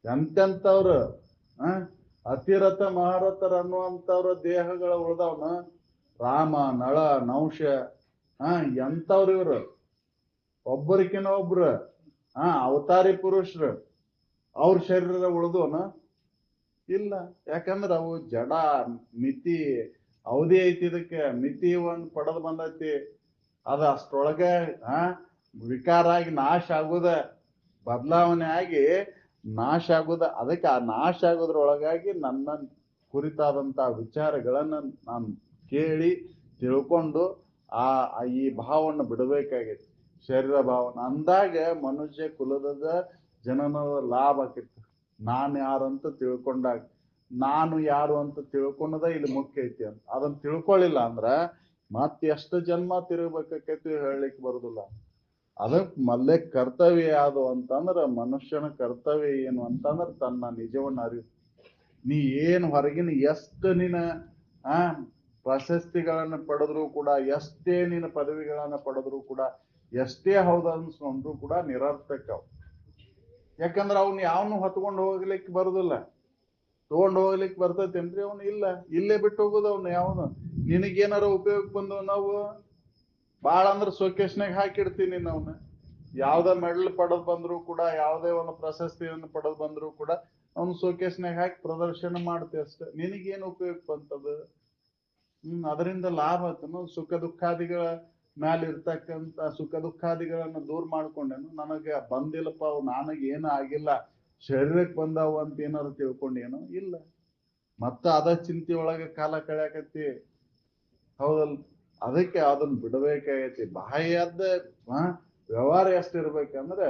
ಎಂತೆಂತವ್ರು ಆ ಅತಿರಥ ಮಹಾರಥರ ಅನ್ನುವಂಥವ್ರ ದೇಹಗಳ ಉಳ್ದವನ ರಾಮ, ನಳ, ನೌಶ, ಹಾ, ಎಂಥವ್ರು ಇವ್ರು? ಒಬ್ಬರಿಕಿನ ಒಬ್ರು, ಹಾ, ಅವತಾರಿ ಪುರುಷರು. ಅವ್ರ ಶರೀರ ಉಳ್ದವನ ಇಲ್ಲ. ಯಾಕಂದ್ರೆ ಅವು ಜಡ, ಮಿತಿ, ಅವಧಿ ಐತಿ ಇದಕ್ಕೆ. ಮಿತಿ ಒಂದು ಪಡೆದು ಬಂದೈತಿ. ಅದ ಅಷ್ಟೊಳಗೆ, ಹಾ ವಿಕಾರ ಆಗಿ ನಾಶ ಆಗುದ. ಬದಲಾವಣೆ ಆಗಿ ನಾಶ ಆಗೋದ, ಅದಕ್ಕೆ ಆ ನಾಶ ಆಗೋದ್ರೊಳಗಾಗಿ ನನ್ನ ಕುರಿತಾದಂತಹ ವಿಚಾರಗಳನ್ನ ನಾನು ಕೇಳಿ ತಿಳ್ಕೊಂಡು ಆ ಈ ಭಾವವನ್ನು ಬಿಡಬೇಕಾಗೈತಿ. ಶರೀರ ಭಾವನ. ಅಂದಾಗ ಮನುಷ್ಯ ಕುಲದ ಜನನದ ಲಾಭ ಆಕೈತಿ. ನಾನು ಯಾರು ಅಂತ ತಿಳ್ಕೊಂಡಾಗ, ನಾನು ಯಾರು ಅಂತ ತಿಳ್ಕೊಂಡದ ಇಲ್ಲಿ ಮುಖ್ಯ ಐತಿ ಅಂತ. ಅದನ್ನ ತಿಳ್ಕೊಳ್ಳಿಲ್ಲ ಅಂದ್ರ ಮತ್ತೆ ಎಷ್ಟು ಜನ್ಮ ತಿರುಗಬೇಕಾಕೈತಿ ಹೇಳಲಿಕ್ಕೆ ಬರುದಿಲ್ಲ. ಅದಕ್ ಮಲ್ಲೆ ಕರ್ತವ್ಯ ಯಾವುದು ಅಂತಂದ್ರ ಮನುಷ್ಯನ ಕರ್ತವ್ಯ ಏನು ಅಂತಂದ್ರ ತನ್ನ ನಿಜವನ್ನ ಅರಿವು. ನೀ ಏನ್ ಹೊರಗಿನ ಎಷ್ಟು ನಿನ್ನ, ಆ, ಪ್ರಶಸ್ತಿಗಳನ್ನು ಪಡೆದ್ರು ಕೂಡ, ಎಷ್ಟೇ ನಿನ್ನ ಪದವಿಗಳನ್ನ ಪಡೆದ್ರು ಕೂಡ, ಎಷ್ಟೇ ಹೌದನ್ಸ್ಕೊಂಡ್ರು ಕೂಡ ನಿರರ್ಥಕ. ಯಾಕಂದ್ರೆ ಅವನು ಯಾವನು ಹೊತ್ಕೊಂಡು ಹೋಗ್ಲಿಕ್ಕೆ ಬರುದಿಲ್ಲ. ತಗೊಂಡು ಹೋಗ್ಲಿಕ್ಕೆ ಬರ್ತೈತೇನ್ರಿ ಅವನು? ಇಲ್ಲ. ಇಲ್ಲೇ ಬಿಟ್ಟು ಹೋಗೋದು ಅವನು ಯಾವನು? ನಿನಗೇನಾರ ಉಪಯೋಗ ಬಂದವು ನಾವು? ಬಾಳ ಅಂದ್ರೆ ಸೋಕೇಶ್ನಾಗ ಹಾಕಿಡ್ತೀನಿ ನಾವ್ನ ಯಾವ್ದ ಮೆಡಲ್ ಪಡೆದ್ ಬಂದ್ರು ಕೂಡ, ಯಾವುದೇ ಒಂದು ಪ್ರಶಸ್ತಿಯನ್ನು ಪಡೆದ್ ಬಂದ್ರು ಕೂಡ, ಅವ್ನು ಸೋಕೇಶ್ನಾಗ ಹಾಕಿ ಪ್ರದರ್ಶನ ಮಾಡ್ತೀವಿ ಅಷ್ಟೇ. ನಿನಗೇನು ಉಪಯೋಗ ಬಂತದ? ಹ್ಮ್, ಅದರಿಂದ ಲಾಭ ಆತನು? ಸುಖ ದುಃಖಾದಿಗಳ ಮ್ಯಾಲ ಇರ್ತಕ್ಕಂತ ಸುಖ ದುಃಖಾದಿಗಳನ್ನ ದೂರ ಮಾಡ್ಕೊಂಡೇನು? ನನಗೆ ಬಂದಿಲ್ಲಪ್ಪ, ಅವು ನನಗೆ ಏನು ಆಗಿಲ್ಲ. ಶರೀರಕ್ಕೆ ಬಂದಾವು ಅಂತ ಏನಾರು ತಿಳ್ಕೊಂಡೇನು? ಇಲ್ಲ. ಮತ್ತ ಅದ ಚಿಂತೆ ಒಳಗೆ ಕಾಲ ಕಳ್ಯಾಕತ್ತಿ. ಹೌದಲ್ ಅದಕ್ಕೆ ಅದನ್ನ ಬಿಡಬೇಕಾಗೈತಿ ಬಾಹ್ಯದ ವ್ಯವಹಾರ ಎಷ್ಟಿರ್ಬೇಕಂದ್ರೆ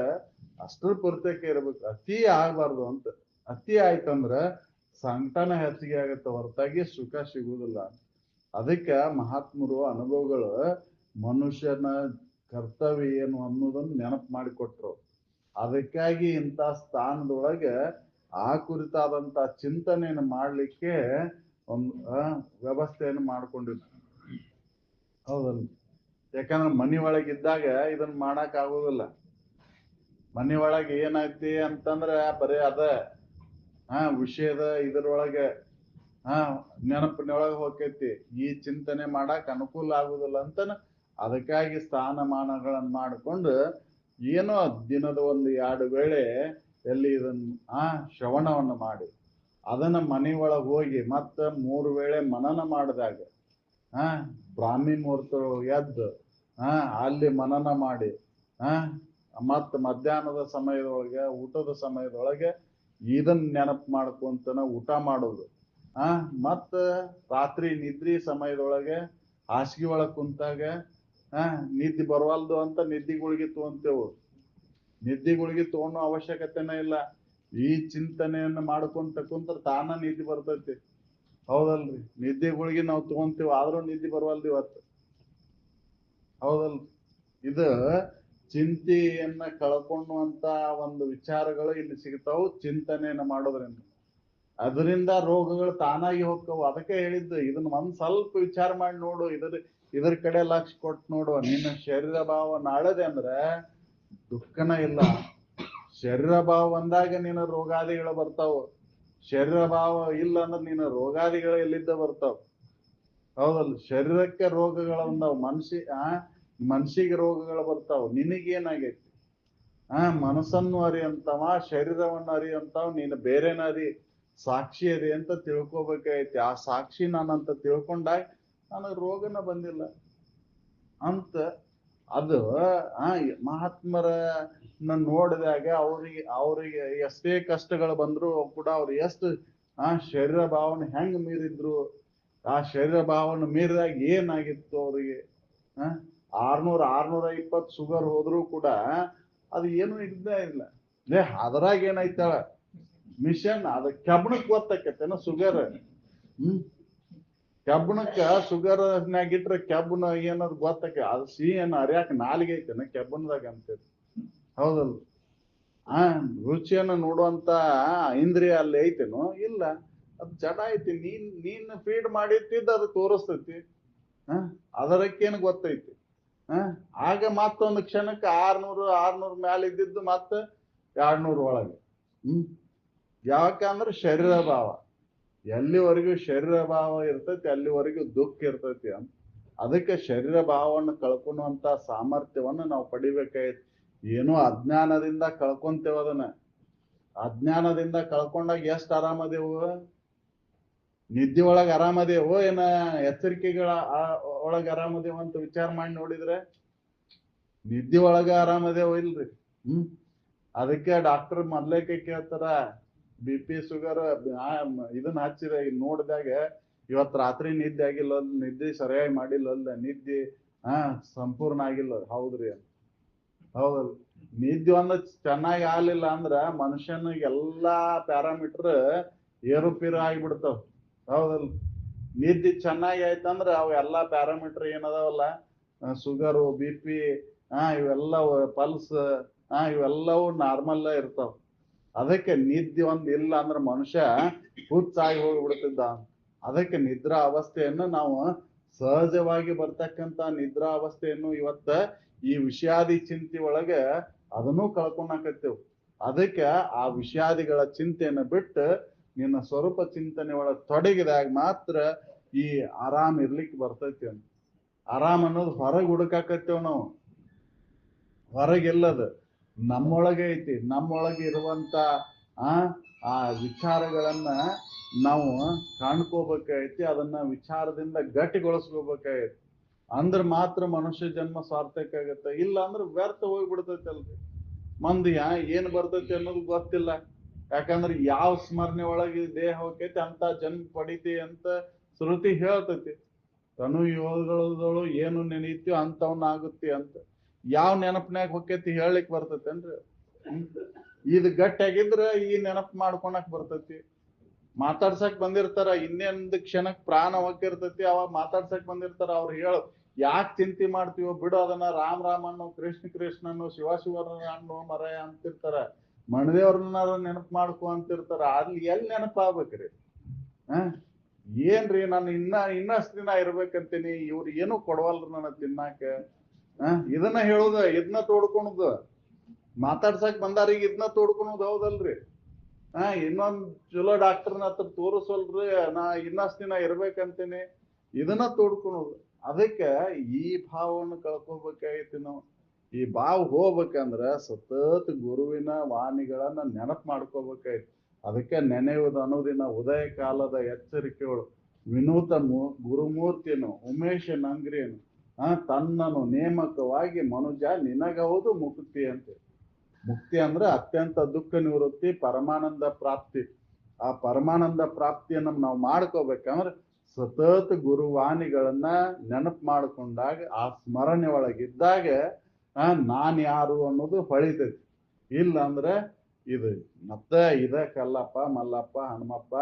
ಅಷ್ಟರ ಪೂರ್ತಕ್ಕೆ ಇರ್ಬೇಕು. ಅತಿ ಆಗ್ಬಾರ್ದು ಅಂತ. ಅತಿ ಆಯ್ತಂದ್ರ ಸಂಕಟನ ಹೆಚ್ಚಿಗೆ ಆಗತ್ತೆ. ಹೊರತಾಗಿ ಸುಖ ಸಿಗುವುದಿಲ್ಲ. ಅದಕ್ಕೆ ಮಹಾತ್ಮರು ಅನುಭವಗಳು ಮನುಷ್ಯನ ಕರ್ತವ್ಯ ಏನು ಅನ್ನೋದನ್ನ ನೆನಪು ಮಾಡಿಕೊಟ್ರು. ಅದಕ್ಕಾಗಿ ಇಂಥ ಸ್ಥಾನದೊಳಗೆ ಆ ಕುರಿತಾದಂತ ಚಿಂತನೆಯನ್ನು ಮಾಡ್ಲಿಕ್ಕೆ ಒಂದು ವ್ಯವಸ್ಥೆಯನ್ನು ಮಾಡ್ಕೊಂಡಿದ್ರು. ಹೌದಲ್ಲ. ಯಾಕಂದ್ರೆ ಮನಿ ಒಳಗಿದ್ದಾಗ ಇದನ್ನ ಮಾಡಕ್ ಆಗೋದಿಲ್ಲ. ಮನಿ ಒಳಗೆ ಏನೈತಿ ಅಂತಂದ್ರ ಬರೀ ಅದ. ಹಾ, ವಿಷಯದ ಇದ್ರೊಳಗೆ, ಹಾ, ನೆನಪಿನೊಳಗೆ ಹೋಗ್ತೈತಿ ಈ ಚಿಂತನೆ ಮಾಡಕ್ ಅನುಕೂಲ ಆಗುದಿಲ್ಲ ಅಂತನ ಅದಕ್ಕಾಗಿ ಸ್ಥಾನಮಾನಗಳನ್ನ ಮಾಡಿಕೊಂಡು ಏನೋ ದಿನದ ಒಂದು ಎರಡು ವೇಳೆ ಎಲ್ಲಿ ಇದನ್ನ ಆ, ಶ್ರವಣವನ್ನು ಮಾಡಿ. ಅದನ್ನ ಮನೆ ಒಳಗೆ ಹೋಗಿ ಮತ್ತ ಮೂರು ವೇಳೆ ಮನನ ಮಾಡಿದಾಗ ಆ ಬ್ರಾಹ್ಮಿ ಮುಹೂರ್ತ ಎದ್ದು ಹಾ ಅಲ್ಲಿ ಮನನ ಮಾಡಿ, ಆ, ಮತ್ತ ಮಧ್ಯಾಹ್ನದ ಸಮಯದೊಳಗೆ, ಊಟದ ಸಮಯದೊಳಗೆ ಇದನ್ನ ನೆನಪು ಮಾಡ್ಕೊಂತನ ಊಟ ಮಾಡೋದು. ಆ, ಮತ್ತ ರಾತ್ರಿ ನಿದ್ರಿ ಸಮಯದೊಳಗೆ ಹಾಸಿಗೆ ಒಳಗ್ ಕುಂತಾಗ, ಆ, ನಿದ್ದೆ ಬರವಲ್ದು ಅಂತ ನಿದ್ದೆ ಗುಳಿಗೆ ತಗೊಂತೇವು ನಿದ್ದೆ ಗುಳಿಗೆ ತಗೊಳ್ಳೋ ಅವಶ್ಯಕತೆನೇ ಇಲ್ಲ. ಈ ಚಿಂತನೆಯನ್ನ ಮಾಡ್ಕೊಂತ ಕುಂತ್ರ ತಾನ ನಿದ್ದೆ ಬರ್ತೈತಿ. ಹೌದಲ್ರಿ. ನಿದ್ದೆ ಗುಳಿಗೆ ನಾವು ತಗೊಂತೀವಿ, ಆದ್ರೂ ನಿದ್ದೆ ಬರವಲ್ದು ಇವತ್ತು. ಹೌದಲ್ರಿ. ಇದು ಚಿಂತೆಯನ್ನ ಕಳ್ಕೊಳ್ಳುವಂತ ಒಂದು ವಿಚಾರಗಳು ಇಲ್ಲಿ ಸಿಗ್ತಾವು, ಚಿಂತನೆಯನ್ನ ಮಾಡೋದ್ರಿಂದ. ಅದರಿಂದ ರೋಗಗಳು ತಾನಾಗಿ ಹೋಗ್ತಾವು. ಅದಕ್ಕೆ ಹೇಳಿದ್ದು ಇದನ್ನ ಒಂದ್ ಸ್ವಲ್ಪ ವಿಚಾರ ಮಾಡಿ ನೋಡು. ಇದ್ರ ಇದ್ರ ಕಡೆ ಲಕ್ಷ ಕೊಟ್ಟು ನೋಡು. ನಿನ್ನ ಶರೀರ ಭಾವ ನಾಳದೆ ಅಂದ್ರೆ ದುಃಖನ ಇಲ್ಲ. ಶರೀರ ಭಾವ ಬಂದಾಗ ನಿನ್ನ ರೋಗಾದಿಗಳು ಬರ್ತಾವ. ಶರೀರ ಭಾವ ಇಲ್ಲ ಅಂದ್ರೆ ನೀನು ರೋಗಾದಿಗಳು ಎಲ್ಲಿದ್ದ ಬರ್ತಾವ? ಹೌದಲ್ಲ, ಶರೀರಕ್ಕೆ ರೋಗಗಳು ಬಂದಾವ ಮನ್ಸಿ ಆ ಮನ್ಸಿಗೆ ರೋಗಗಳು ಬರ್ತಾವ. ನಿನಗೇನಾಗೈತಿ? ಆ, ಮನಸ್ಸನ್ನು ಅರಿಯಂತವ, ಶರೀರವನ್ನು ಅರಿಯಂತವ, ನೀನು ಬೇರೆನ ಅರಿ, ಸಾಕ್ಷಿ ಅರಿ ಅಂತ ತಿಳ್ಕೊಬೇಕಾಗೈತಿ. ಆ ಸಾಕ್ಷಿ ನಾನಂತ ತಿಳ್ಕೊಂಡಾಗ ನನಗೆ ರೋಗನ ಬಂದಿಲ್ಲ. ಅಂತ ಅದು, ಆ ಮಹಾತ್ಮರ ನೋಡಿದಾಗ ಅವ್ರಿಗೆ ಅವ್ರಿಗೆ ಎಷ್ಟೇ ಕಷ್ಟಗಳು ಬಂದ್ರು ಕೂಡ ಅವ್ರು ಎಷ್ಟು, ಆ, ಶರೀರ ಭಾವನೆ ಹೆಂಗ್ ಮೀರಿದ್ರು, ಆ ಶರೀರ ಭಾವನೆ ಮೀರಿದಾಗ ಏನಾಗಿತ್ತು ಅವ್ರಿಗೆ? ಆ, ಆರ್ನೂರ ಆರ್ನೂರ ಇಪ್ಪತ್ತು ಶುಗರ್ ಹೋದ್ರು ಕೂಡ ಅದು ಏನು ಇದ್ದೇ ಇಲ್ಲ. ಲೇ, ಅದ್ರಾಗ ಏನಾಯ್ತಾಳ? ಮಿಷನ್, ಅದ ಕೆಬ್ಬಣಕ್ ಗೊತ್ತಾಕತ್ತೇನ ಶುಗರ್ ಹ್ಮ್. ಕೆಬ್ಬಣಕ್ಕ ಶುಗರ್ ಇಟ್ರ ಕೆಬ್ಬನ ಏನಾದ್ರು ಗೊತ್ತಾಕ ಅದು ಸಿಹಿ ಏನ ಅರಿಯಾಕ ನಾಲಿಗೆ ಐತೆನ ಕೆಬ್ಬಣದಾಗ ಅಂತೇಳಿ. ಹೌದಲ್ ಆ, ರುಚಿಯನ್ನ ನೋಡುವಂತ ಇಂದ್ರಿಯ ಅಲ್ಲಿ ಐತೇನು? ಇಲ್ಲ. ಅದು ಜಡ ಐತಿ. ನೀನ್ ನೀನ್ ಫೀಡ್ ಮಾಡಿಟ್ಟಿದ್ದ ಅದು ತೋರಿಸ್ತೈತಿ. ಹ ಅದರಕ್ಕೇನು ಗೊತ್ತೈತಿ? ಹ ಆಗ ಮತ್ತೊಂದು ಕ್ಷಣಕ್ಕೆ ಆರ್ನೂರು, ಆರ್ನೂರ್ ಮ್ಯಾಲ ಇದ್ದಿದ್ದು ಮತ್ತ ಎರಡ್ನೂರ್ ಒಳಗೆ. ಹ್ಮ್? ಯಾಕಂದ್ರೆ ಶರೀರ ಭಾವ. ಎಲ್ಲಿವರೆಗೂ ಶರೀರ ಭಾವ ಇರ್ತೈತಿ, ಅಲ್ಲಿವರೆಗೂ ದುಃಖ ಇರ್ತೈತಿ ಅಂತ. ಅದಕ್ಕೆ ಶರೀರ ಭಾವವನ್ನು ಕಳ್ಕೊಳ್ಳುವಂತ ಸಾಮರ್ಥ್ಯವನ್ನು ನಾವು ಪಡಿಬೇಕಾಯ್ತು. ಏನೋ ಅಜ್ಞಾನದಿಂದ ಕಳ್ಕೊಂತೇವ ಅದನ್ನ. ಅಜ್ಞಾನದಿಂದ ಕಳ್ಕೊಂಡಾಗ ಎಷ್ಟು ಆರಾಮದೇವು? ನಿದ್ದೆ ಒಳಗ ಆರಾಮದೇವು? ಏನ ಎಚ್ಚರಿಕೆಗಳ ಒಳಗ ಆರಾಮದೇವು ಅಂತ ವಿಚಾರ ಮಾಡಿ ನೋಡಿದ್ರೆ? ನಿದ್ದೆ ಒಳಗ ಆರಾಮದೇವು ಇಲ್ರಿ. ಹ್ಮ್. ಅದಕ್ಕೆ ಡಾಕ್ಟರ್ ಮೊದ್ಲೇಕೆ ಕೇಳ್ತಾರ ಬಿ ಪಿ ಶುಗರ್ ಇದನ್ನ ಹಚ್ಚಿದ ನೋಡಿದಾಗ ಇವತ್ ರಾತ್ರಿ ನಿದ್ದೆ ಆಗಿಲ್ಲ, ನಿದ್ದೆ ಸರಿಯಾಗಿ ಮಾಡಿಲ್ಲ ಅಲ್ಲ ನಿದ್ದೆ ಹಾ ಸಂಪೂರ್ಣ ಆಗಿಲ್ಲ. ಹೌದ್ರಿ. ಹೌದಲ್ ನಿದ್ದೆ ಒಂದು ಚೆನ್ನಾಗಿ ಆಗ್ಲಿಲ್ಲ ಅಂದ್ರ ಮನುಷ್ಯನಿಗೆ ಎಲ್ಲಾ ಪ್ಯಾರಾಮೀಟರ್ ಏರುಪೇರು ಆಗಿಬಿಡ್ತಾವ. ಹೌದಲ್ ನಿದ್ದೆ ಚೆನ್ನಾಗಿ ಆಯ್ತಂದ್ರ ಅವು ಎಲ್ಲಾ ಪ್ಯಾರಾಮೀಟರ್ ಏನದಾವಲ್ಲ ಶುಗರು ಬಿ ಪಿ ಹಾ ಇವೆಲ್ಲ ಪಲ್ಸ್ ಹಾ ಇವೆಲ್ಲವೂ ನಾರ್ಮಲ್ ಇರ್ತಾವ. ಅದಕ್ಕೆ ನಿದ್ದೆ ಒಂದು ಇಲ್ಲ ಅಂದ್ರೆ ಮನುಷ್ಯ ಹುಚ್ಚಾಗಿ ಹೋಗ್ಬಿಡ್ತಿದ್ದ. ಅದಕ್ಕೆ ನಿದ್ರಾ ಅವಸ್ಥೆಯನ್ನು ನಾವು ಸಹಜವಾಗಿ ಬರ್ತಕ್ಕಂತ ನಿದ್ರಾವಸ್ಥೆಯನ್ನು ಇವತ್ತ ಈ ವಿಷಾದಿ ಚಿಂತೆ ಒಳಗ ಅದನ್ನು ಕಳ್ಕೊಂಡಾಕತ್ತೇವ್. ಅದಕ್ಕೆ ಆ ವಿಷಾದಿಗಳ ಚಿಂತೆಯನ್ನು ಬಿಟ್ಟು ನಿನ್ನ ಸ್ವರೂಪ ಚಿಂತನೆ ಒಳಗೆ ತೊಡಗಿದಾಗ ಮಾತ್ರ ಈ ಆರಾಮ್ ಇರ್ಲಿಕ್ಕೆ ಬರ್ತೈತಿ ಅಂತ. ಆರಾಮ್ ಅನ್ನೋದು ಹೊರಗೆ ಹುಡುಕಾಕತ್ತೇವ್ ನಾವು. ಹೊರಗೆಲ್ಲದ ನಮ್ಮೊಳಗೆ ಐತಿ, ನಮ್ಮೊಳಗೆ ಇರುವಂತ, ಆ ವಿಚಾರಗಳನ್ನ ನಾವು ಕಾಣ್ಕೋಬೇಕಾಗೈತಿ, ಅದನ್ನ ವಿಚಾರದಿಂದ ಗಟ್ಟಿಗೊಳಿಸ್ಕೋಬೇಕಾಗೈತಿ. ಅಂದ್ರ ಮಾತ್ರ ಮನುಷ್ಯ ಜನ್ಮ ಸಾರ್ಥಕ ಆಗತ್ತೆ ಇಲ್ಲ ಅಂದ್ರೆ ವ್ಯರ್ಥ ಹೋಗ್ಬಿಡ್ತೈತಿ ಅಲ್ರಿ. ಮಂದಿ ಏನ್ ಬರ್ತೈತಿ ಅನ್ನೋದು ಗೊತ್ತಿಲ್ಲ. ಯಾಕಂದ್ರೆ ಯಾವ ಸ್ಮರಣೆ ಒಳಗೆ ದೇಹ ಹೋಗೈತಿ ಅಂತ ಜನ್ಮ ಪಡಿತಿ ಅಂತ ಶ್ರುತಿ ಹೇಳ್ತೈತಿ. ತನು ಯೋಗಗಳದಳು ಏನು ನೆನೆಯಿತೋ ಅಂತವನ್ನ ಆಗುತ್ತೆ ಅಂತ. ಯಾವ ನೆನಪನ್ಯಾಗ ಹೊಕ್ಕೈತಿ ಹೇಳಲಿಕ್ಕೆ ಬರ್ತೈತೇನ್ರಿ? ಇದ್ ಗಟ್ಟಿಯಾಗಿದ್ರ ಈ ನೆನಪು ಮಾಡ್ಕೊಳಕ್ ಬರ್ತೈತಿ. ಮಾತಾಡ್ಸಕ್ ಬಂದಿರ್ತಾರ, ಇನ್ನೊಂದು ಕ್ಷಣಕ್ ಪ್ರಾಣ ಹೊಕ್ಕಿರ್ತೈತಿ ಅವಾಗ ಮಾತಾಡ್ಸಕ್ ಬಂದಿರ್ತಾರ, ಅವ್ರು ಹೇಳು ಯಾಕೆ ಚಿಂತೆ ಮಾಡ್ತೀವೋ ಬಿಡು, ಅದನ್ನ ರಾಮ್ ರಾಮ್ ಅನ್ನೋ, ಕೃಷ್ಣ ಕೃಷ್ಣನು ಶಿವ ಅನ್ನೋ, ಮರಯ ಅಂತಿರ್ತಾರ. ಮಣದೇವ್ರನ್ನಾರ ನೆನಪು ಮಾಡ್ಕೊ ಅಂತಿರ್ತಾರ. ಅಲ್ಲಿ ಎಲ್ಲಿ ನೆನಪಾಗ್ಬೇಕ್ರಿ? ಹ? ಏನ್ರಿ, ನಾನು ಇನ್ನ ಇನ್ನಷ್ಟು ದಿನ ಇರ್ಬೇಕಂತೀನಿ, ಇವ್ರು ಏನು ಕೊಡವಲ್ರಿ ನನ್ನ ತಿನ್ನಾಕ. ಇದನ್ನ ಹೇಳುದ, ಇದನ್ನ ತೋಡ್ಕೊಳುದು ಮಾತಾಡ್ಸಕ್ ಬಂದಾರೀಗ ಇದನ್ನ ತೋಡ್ಕೊಳುದು ಹೌದಲ್ರಿ? ಹಾ, ಇನ್ನೊಂದ್ ಚಲೋ ಡಾಕ್ಟರ್ನ ಹತ್ರ ತೋರಿಸಲ್ರಿ, ನಾ ಇನ್ನಷ್ಟು ದಿನ ಇರ್ಬೇಕಂತೇನೆ. ಇದನ್ನ ತೋಡ್ಕೊಳುದು ಅದಕ್ಕೆ ಈ ಭಾವವನ್ನು ಕಳ್ಕೊಬೇಕಾಗೈತಿ ನಾವು. ಈ ಭಾವ ಹೋಗ್ಬೇಕಂದ್ರ ಸತತ ಗುರುವಿನ ವಾಣಿಗಳನ್ನ ನೆನಪು ಮಾಡ್ಕೋಬೇಕಾಯ್ತು ಅದಕ್ಕೆ ನೆನೆಯುವುದು ಅನ್ನೋದಿನ ಉದಯ ಕಾಲದ ಎಚ್ಚರಿಕೆಗಳು. ವಿನೂತನು ಗುರುಮೂರ್ತಿನು, ಉಮೇಶನ್ ಉಮೇಶ ನಂಗ್ರಿಯನ್ನು ಆ ತನ್ನನು ನೇಮಕವಾಗಿ ಮನುಜ ನಿನಗವುದು ಮುಕ್ತಿ ಅಂತ. ಮುಕ್ತಿ ಅಂದ್ರೆ ಅತ್ಯಂತ ದುಃಖ ನಿವೃತ್ತಿ, ಪರಮಾನಂದ ಪ್ರಾಪ್ತಿ. ಆ ಪರಮಾನಂದ ಪ್ರಾಪ್ತಿಯನ್ನ ನಾವು ಮಾಡ್ಕೋಬೇಕಂದ್ರೆ ಸತತ ಗುರುವಾಣಿಗಳನ್ನ ನೆನಪು ಮಾಡ್ಕೊಂಡಾಗ, ಆ ಸ್ಮರಣೆ ಒಳಗಿದ್ದಾಗ ನಾನು ನಾನ್ ಯಾರು ಅನ್ನೋದು ಹೊಳಿತೈತಿ. ಇಲ್ಲ ಅಂದ್ರೆ ಇದು ಮತ್ತೆ ಇದ ಕಲ್ಲಪ್ಪ, ಮಲ್ಲಪ್ಪ, ಹನುಮಪ್ಪ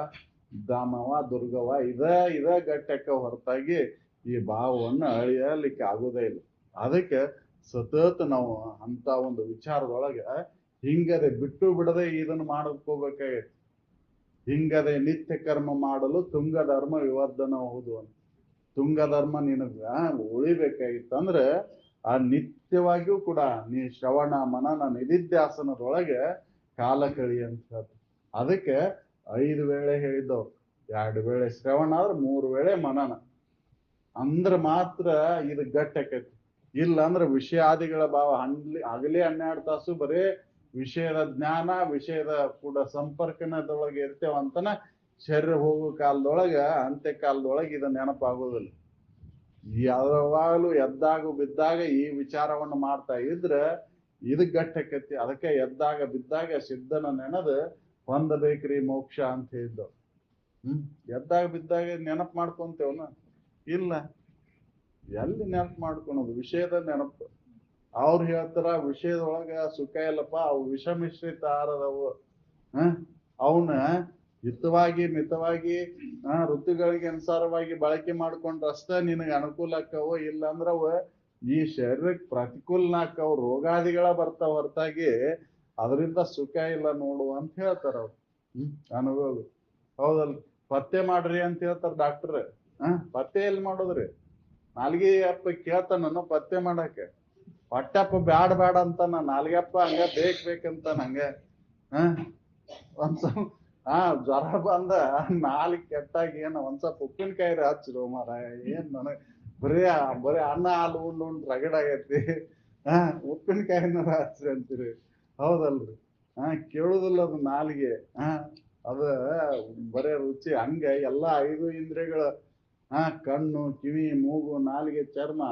ದಾಮವ ದುರ್ಗವ ಇದ ಇದ ಗಟ್ಟಕ್ಕ ಹೊರತಾಗಿ ಈ ಭಾವವನ್ನ ಅಳಿಯಲಿಕ್ಕೆ ಆಗೋದೇ ಇಲ್ಲ. ಅದಕ್ಕೆ ಸತತ ನಾವು ಅಂತ ಒಂದು ವಿಚಾರದೊಳಗೆ ಹಿಂಗದೆ ಬಿಟ್ಟು ಬಿಡದೆ ಇದನ್ನ ಮಾಡ್ಕೋಬೇಕಾಗೈತಿ. ಹಿಂಗದೆ ನಿತ್ಯ ಕರ್ಮ ಮಾಡಲು ತುಂಗ ಧರ್ಮ ವಿವರ್ಧನ ಹೌದು ಅಂತ. ತುಂಗ ಧರ್ಮ ನಿನಗ ಉಳಿಬೇಕಾಗಿತ್ತಂದ್ರೆ ಆ ನಿತ್ಯವಾಗಿಯೂ ಕೂಡ ನೀ ಶ್ರವಣ, ಮನನ, ನಿಧಿಧ್ಯಾಸನದೊಳಗೆ ಕಾಲ ಕಳಿ ಅಂತ ಅದಕ್ಕೆ ಐದು ವೇಳೆ ಹೇಳಿದ್ದವ್ರು ಎರಡು ವೇಳೆ ಶ್ರವಣ ಆದ್ರೆ ಮೂರು ವೇಳೆ ಮನನ. ಅಂದ್ರ ಮಾತ್ರ ಇದು ಗಟ್ಟಕೈತಿ ಇಲ್ಲ ಅಂದ್ರೆ ವಿಷಯಾದಿಗಳ ಭಾವ ಹಂಡ್ಲಿ ಹಗಲೇ ಹನ್ನೆರಡು ತಾಸು ಬರೇ ವಿಷಯದ ಜ್ಞಾನ, ವಿಷಯದ ಕೂಡ ಸಂಪರ್ಕನದೊಳಗೆ ಇರ್ತೇವ ಅಂತನ ಶರೀರ ಹೋಗೋ ಕಾಲದೊಳಗ, ಅಂತ್ಯ ಕಾಲದೊಳಗೆ ಇದು ನೆನಪಾಗೋದಿಲ್ಲ. ಯಾವಾಗಲೂ ಎದ್ದಾಗ ಬಿದ್ದಾಗ ಈ ವಿಚಾರವನ್ನು ಮಾಡ್ತಾ ಇದ್ರೆ ಇದು ಗಟ್ಟಕೈತಿ ಅದಕ್ಕೆ ಎದ್ದಾಗ ಬಿದ್ದಾಗ ಸಿದ್ಧನ ನೆನದ ಹೊಂದಬೇಕ್ರಿ ಮೋಕ್ಷ ಅಂತ ಹೇಳಿದ್ದು ಹ್ಮ್, ಎದ್ದಾಗ ಬಿದ್ದಾಗ ನೆನಪು ಮಾಡ್ಕೊಂತೇವನ? ಇಲ್ಲ. ಎಲ್ಲಿ ನೆನಪು ಮಾಡ್ಕೊಳೋದು ವಿಷಯದ ನೆನಪು. ಅವ್ರು ಹೇಳ್ತಾರ, ವಿಷಯದೊಳಗ ಸುಖ ಇಲ್ಲಪ್ಪ, ಅವು ವಿಷ ಮಿಶ್ರಿತ ಆರದವು ಹ? ಹಿತವಾಗಿ, ಮಿತವಾಗಿ ಋತುಗಳಿಗೆ ಅನುಸಾರವಾಗಿ ಬಳಕೆ ಮಾಡ್ಕೊಂಡ್ರೆ ನಿನಗೆ ಅನುಕೂಲ ಆಕ್ಕವು? ಇಲ್ಲ ಅಂದ್ರ ಅವ ಈ ಶರೀರಕ್ಕೆ ಪ್ರತಿಕೂಲನ ಆಕ್ಕವು, ರೋಗಾದಿಗಳ ಬರ್ತಾವ ಹೊರತಾಗಿ ಅದರಿಂದ ಸುಖ ಇಲ್ಲ ನೋಡು ಅಂತ ಹೇಳ್ತಾರ ಅವ್ರು. ಹ್ಮ್ ಅನುಭವ ಹೌದಲ್ ಪತ್ತೆ ಮಾಡ್ರಿ ಅಂತ ಹೇಳ್ತಾರ ಡಾಕ್ಟರ್. ಹ ಪತ್ತೆ ಎಲ್ಲಿ ಮಾಡೋದ್ರಿ? ನಾಲ್ಗೆ ಅಪ್ಪ ಕೇಳ್ತಾನ ಪತ್ತೆ ಮಾಡಕ್ಕೆ. ಹೊಟ್ಟೆಪ್ಪ ಬ್ಯಾಡ ಬ್ಯಾಡ ಅಂತ ನಾ ನಾಲ್ಗೆಪ್ಪ ಹಂಗ ಬೇಕ್ ಬೇಕಂತ ಹಂಗ ಹ ಒಂದ್ ಸ್ವಲ್ಪ ಹಾ ಜ್ವರ ಬಂದ ನಾಲ್ಗೆ ಕೆಟ್ಟಾಗಿ ಏನ ಒಂದ್ ಸ್ವಲ್ಪ ಉಪ್ಪಿನಕಾಯಿ ಹಚ್ಚಿರು ಮಾರ ಏನ್ ನನಗ್, ಬರೀ ಬರೀ ಅನ್ನ, ಹಾಲು ಉಂಡು ಉಂಡು ರಗಡ್ ಆಗೈತಿ. ಹಾ ಉಪ್ಪಿನಕಾಯಿನ ಹಚ್ಚಿರಿ ಅಂತೀರಿ. ಹೌದಲ್ರಿ. ಹಾ ಕೇಳುದಿಲ್ಲ ಅದು ನಾಲ್ಗೆ. ಹಾ ಅದ ಬರೇ ರುಚಿ ಹಂಗ ಎಲ್ಲಾ ಐದು ಇಂದ್ರಿಯಗಳ ಹಾ ಕಣ್ಣು, ಕಿವಿ, ಮೂಗು, ನಾಲಿಗೆ, ಚರ್ಮ,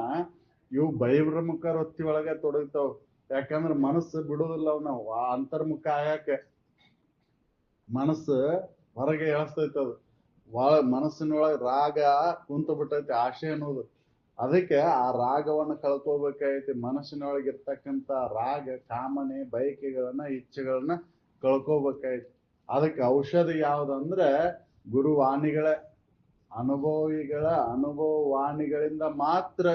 ಇವು ಬಹಿರ್ಮುಖ ವೃತ್ತಿ ಒಳಗೆ ತೊಡಗ್ತಾವ. ಯಾಕಂದ್ರ ಮನಸ್ಸು ಬಿಡುದಿಲ್ಲ ಅವನ್ನ ಅಂತರ್ಮುಖ ಆಗಾಕ ಮನಸ್ಸು ಹೊರಗೆ ಎಳಸ್ತೈತೆ ಅದು. ಒಳ ಮನಸ್ಸಿನೊಳಗೆ ರಾಗ ಕುಂತ ಬಿಟ್ಟೈತಿ ಆಶೆ ಅನ್ನೋದು. ಅದಕ್ಕೆ ಆ ರಾಗವನ್ನು ಕಳ್ಕೋಬೇಕಾಗೈತಿ. ಮನಸ್ಸಿನೊಳಗೆ ಇರ್ತಕ್ಕಂಥ ರಾಗ, ಕಾಮನೆ, ಬಯಕೆಗಳನ್ನ, ಇಚ್ಛೆಗಳನ್ನ ಕಳ್ಕೋಬೇಕಾಯ್ತು ಅದಕ್ಕೆ ಔಷಧಿ ಯಾವ್ದಂದ್ರೆ ಗುರುವಾಣಿಗಳ. ಅನುಭವಿಗಳ ಅನುಭವ ವಾಣಿಗಳಿಂದ ಮಾತ್ರ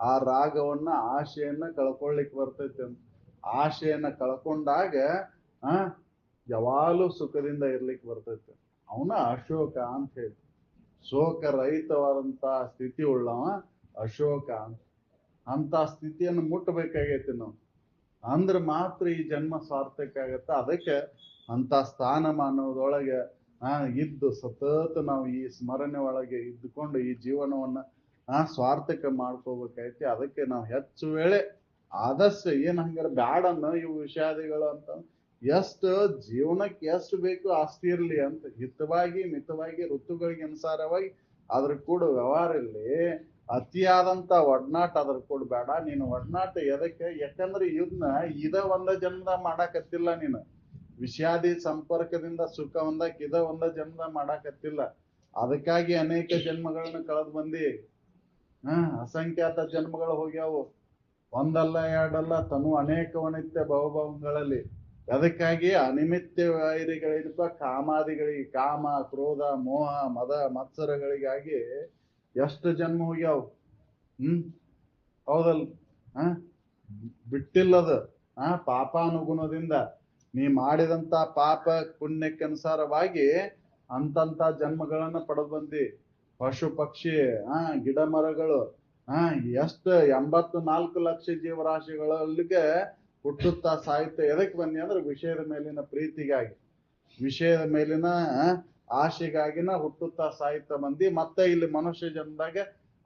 ಆ ರಾಗವನ್ನ ಆಶೆಯನ್ನ ಕಳ್ಕೊಳ್ಳಿಕ್ ಬರ್ತೈತೆ ಅಂತ. ಆಶೆಯನ್ನ ಕಳ್ಕೊಂಡಾಗ, ಆ, ಯಾವಾಗಲೂ ಸುಖದಿಂದ ಇರ್ಲಿಕ್ಕೆ ಬರ್ತೈತೆ. ಅವನ ಅಶೋಕ ಅಂತ ಹೇಳಿ. ಶೋಕ ರಹಿತವಾದಂತ ಸ್ಥಿತಿ ಉಳ್ಳವ ಅಶೋಕ ಅಂತ. ಅಂತ ಸ್ಥಿತಿಯನ್ನು ಮುಟ್ಟಬೇಕಾಗೈತಿ ನಾವು. ಅಂದ್ರೆ ಮಾತ್ರ ಈ ಜನ್ಮ ಸಾರ್ಥಕ ಆಗತ್ತ. ಅದಕ್ಕೆ ಅಂತ ಸ್ಥಾನಮಾನದೊಳಗೆ ಆ ಇದ್ದು ಸತತ ನಾವು ಈ ಸ್ಮರಣೆ ಒಳಗೆ ಇದ್ದುಕೊಂಡು ಈ ಜೀವನವನ್ನ ಆ ಸ್ವಾರ್ಥಕ ಮಾಡ್ಕೋಬೇಕೈತಿ ಅದಕ್ಕೆ ನಾವು ಹೆಚ್ಚು ವೇಳೆ ಆದಷ್ಟು ಏನ್ ಹಂಗಾರ ಬ್ಯಾಡ ಅನ್ನೋ ಇವು ವಿಷಾದಿಗಳು ಅಂತ ಎಷ್ಟು ಜೀವನಕ್ಕೆ ಎಷ್ಟು ಬೇಕು ಆಸ್ತಿ ಇರ್ಲಿ ಅಂತ ಹಿತವಾಗಿ ಮಿತವಾಗಿ ಋತುಗಳಿಗೆ ಅನುಸಾರವಾಗಿ ಅದ್ರ ಕೂಡ ವ್ಯವಹಾರ ಇರಲಿ ಅತಿಯಾದಂತ ಒಡನಾಟ ಅದ್ರ ಕೂಡ ಬೇಡ. ನೀನು ಒಡನಾಟ ಎದಕ್ಕೆ? ಯಾಕಂದ್ರೆ ಇದನ್ನ ಇದ ಒಂದ ಜನ್ಮದ ಮಾಡಾಕತ್ತಿಲ್ಲ ನೀನು. ವಿಷಾದಿ ಸಂಪರ್ಕದಿಂದ ಸುಖ ಹೊಂದಕ್ ಇದ ಒಂದ ಜನ್ಮ ಮಾಡಾಕತ್ತಿಲ್ಲ. ಅದಕ್ಕಾಗಿ ಅನೇಕ ಜನ್ಮಗಳನ್ನ ಕಳೆದು ಬಂದಿ. ಹ, ಅಸಂಖ್ಯಾತ ಜನ್ಮಗಳು ಹೋಗ್ಯಾವು. ಒಂದಲ್ಲ, ಎರಡಲ್ಲ, ತನು ಅನೇಕ ವನಿತ್ಯ ಬಹುಭವಗಳಲ್ಲಿ ಅದಕ್ಕಾಗಿ ಅನಿಮಿತ್ಯ ವೈರಿಗಳಿರುವ ಕಾಮಾದಿಗಳಿಗೆ, ಕಾಮ, ಕ್ರೋಧ, ಮೋಹ, ಮದ, ಮತ್ಸರಗಳಿಗಾಗಿ ಎಷ್ಟು ಜನ್ಮ ಹೋಗ್ಯಾವ? ಹ್ಮ್? ಹೌದಲ್ ಹ? ಬಿಟ್ಟಿಲ್ಲದ? ಆ, ಪಾಪಾನುಗುಣದಿಂದ. ನೀ ಮಾಡಿದಂತ ಪಾಪ ಪುಣ್ಯಕ್ಕನುಸಾರವಾಗಿ ಅಂತಂತ ಜನ್ಮಗಳನ್ನ ಪಡೆದು ಬಂದಿ. ಪಶು ಪಕ್ಷಿ, ಆ, ಗಿಡ ಮರಗಳು, ಆ, ಎಷ್ಟು ಎಂಬತ್ತು ನಾಲ್ಕು ಲಕ್ಷ ಜೀವರಾಶಿಗಳಲ್ಲಿಗೆ ಹುಟ್ಟುತ್ತಾ ಸಾಹಿತ್ಯ ಎದಕ್ ಬನ್ನಿ ಅಂದ್ರೆ ವಿಷಯದ ಮೇಲಿನ ಪ್ರೀತಿಗಾಗಿ. ವಿಷಯದ ಮೇಲಿನ ಆಶೆಗಾಗಿನ ಹುಟ್ಟುತ್ತಾ ಸಾಯುತ್ತಾ ಬಂದಿ. ಮತ್ತೆ ಇಲ್ಲಿ ಮನುಷ್ಯ ಜನ್ಮದಾಗ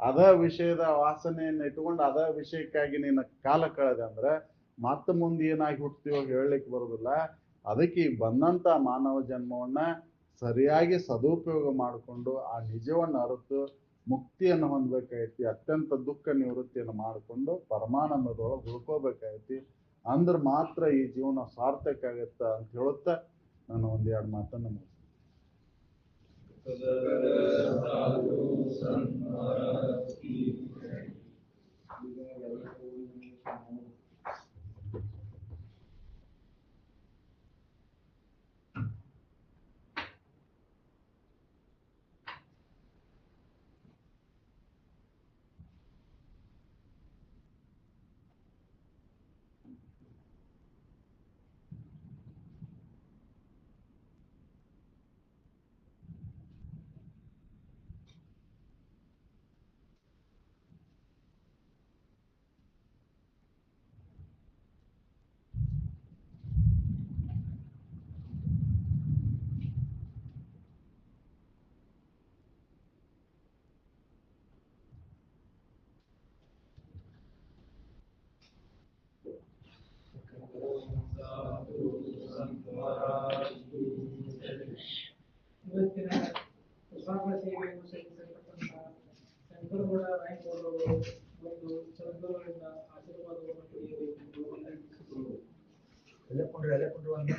ಅದ ವಿಷಯದ ವಾಸನೆಯನ್ನ ಇಟ್ಕೊಂಡು ಅದ ವಿಷಯಕ್ಕಾಗಿ ನೀನು ಕಾಲ ಕಳೆದೆ ಅಂದ್ರೆ ಮತ್ತೆ ಮುಂದೆ ಏನಾಗಿ ಹುಟ್ತೀವೋ ಹೇಳಲಿಕ್ಕೆ ಬರೋದಿಲ್ಲ ಅದಕ್ಕೆ ಈ ಬಂದಂತ ಮಾನವ ಜನ್ಮವನ್ನ ಸರಿಯಾಗಿ ಸದುಪಯೋಗ ಮಾಡಿಕೊಂಡು ಆ ನಿಜವನ್ನ ಅರಿತು ಮುಕ್ತಿಯನ್ನು ಹೊಂದಬೇಕಾಯ್ತಿ, ಅತ್ಯಂತ ದುಃಖ ನಿವೃತ್ತಿಯನ್ನು ಮಾಡಿಕೊಂಡು ಪರಮಾನಂದದೊಳಗೆ ಉಳ್ಕೋಬೇಕಾಯ್ತಿ ಅಂದ್ರೆ ಮಾತ್ರ ಈ ಜೀವನ ಸಾರ್ಥಕ ಆಗತ್ತ ಅಂತ ಹೇಳುತ್ತಾ ನಾನು ಒಂದೆರಡು ಮಾತನ್ನ ಮುಗಿಸ್ತೀನಿ. ಇವತ್ತಿನ ಕುಸಾಂಬ ಸೇವೆಯನ್ನು ಸಲ್ಲಿಸಲ್ಪಟ್ಟಂತಹ ಶಂಕರಗೌಡ ರಾಯಕವರು ಒಂದು ಸದ್ಗುರುಗಳಿಂದ ಆಶೀರ್ವಾದವನ್ನು ಪಡೆಯಬೇಕು ಎಲ್ಲ ಕೊಂಡ್ರೆ ಎಲ್ಲ ಕೊಂಡ್ರೆ ಒಂದು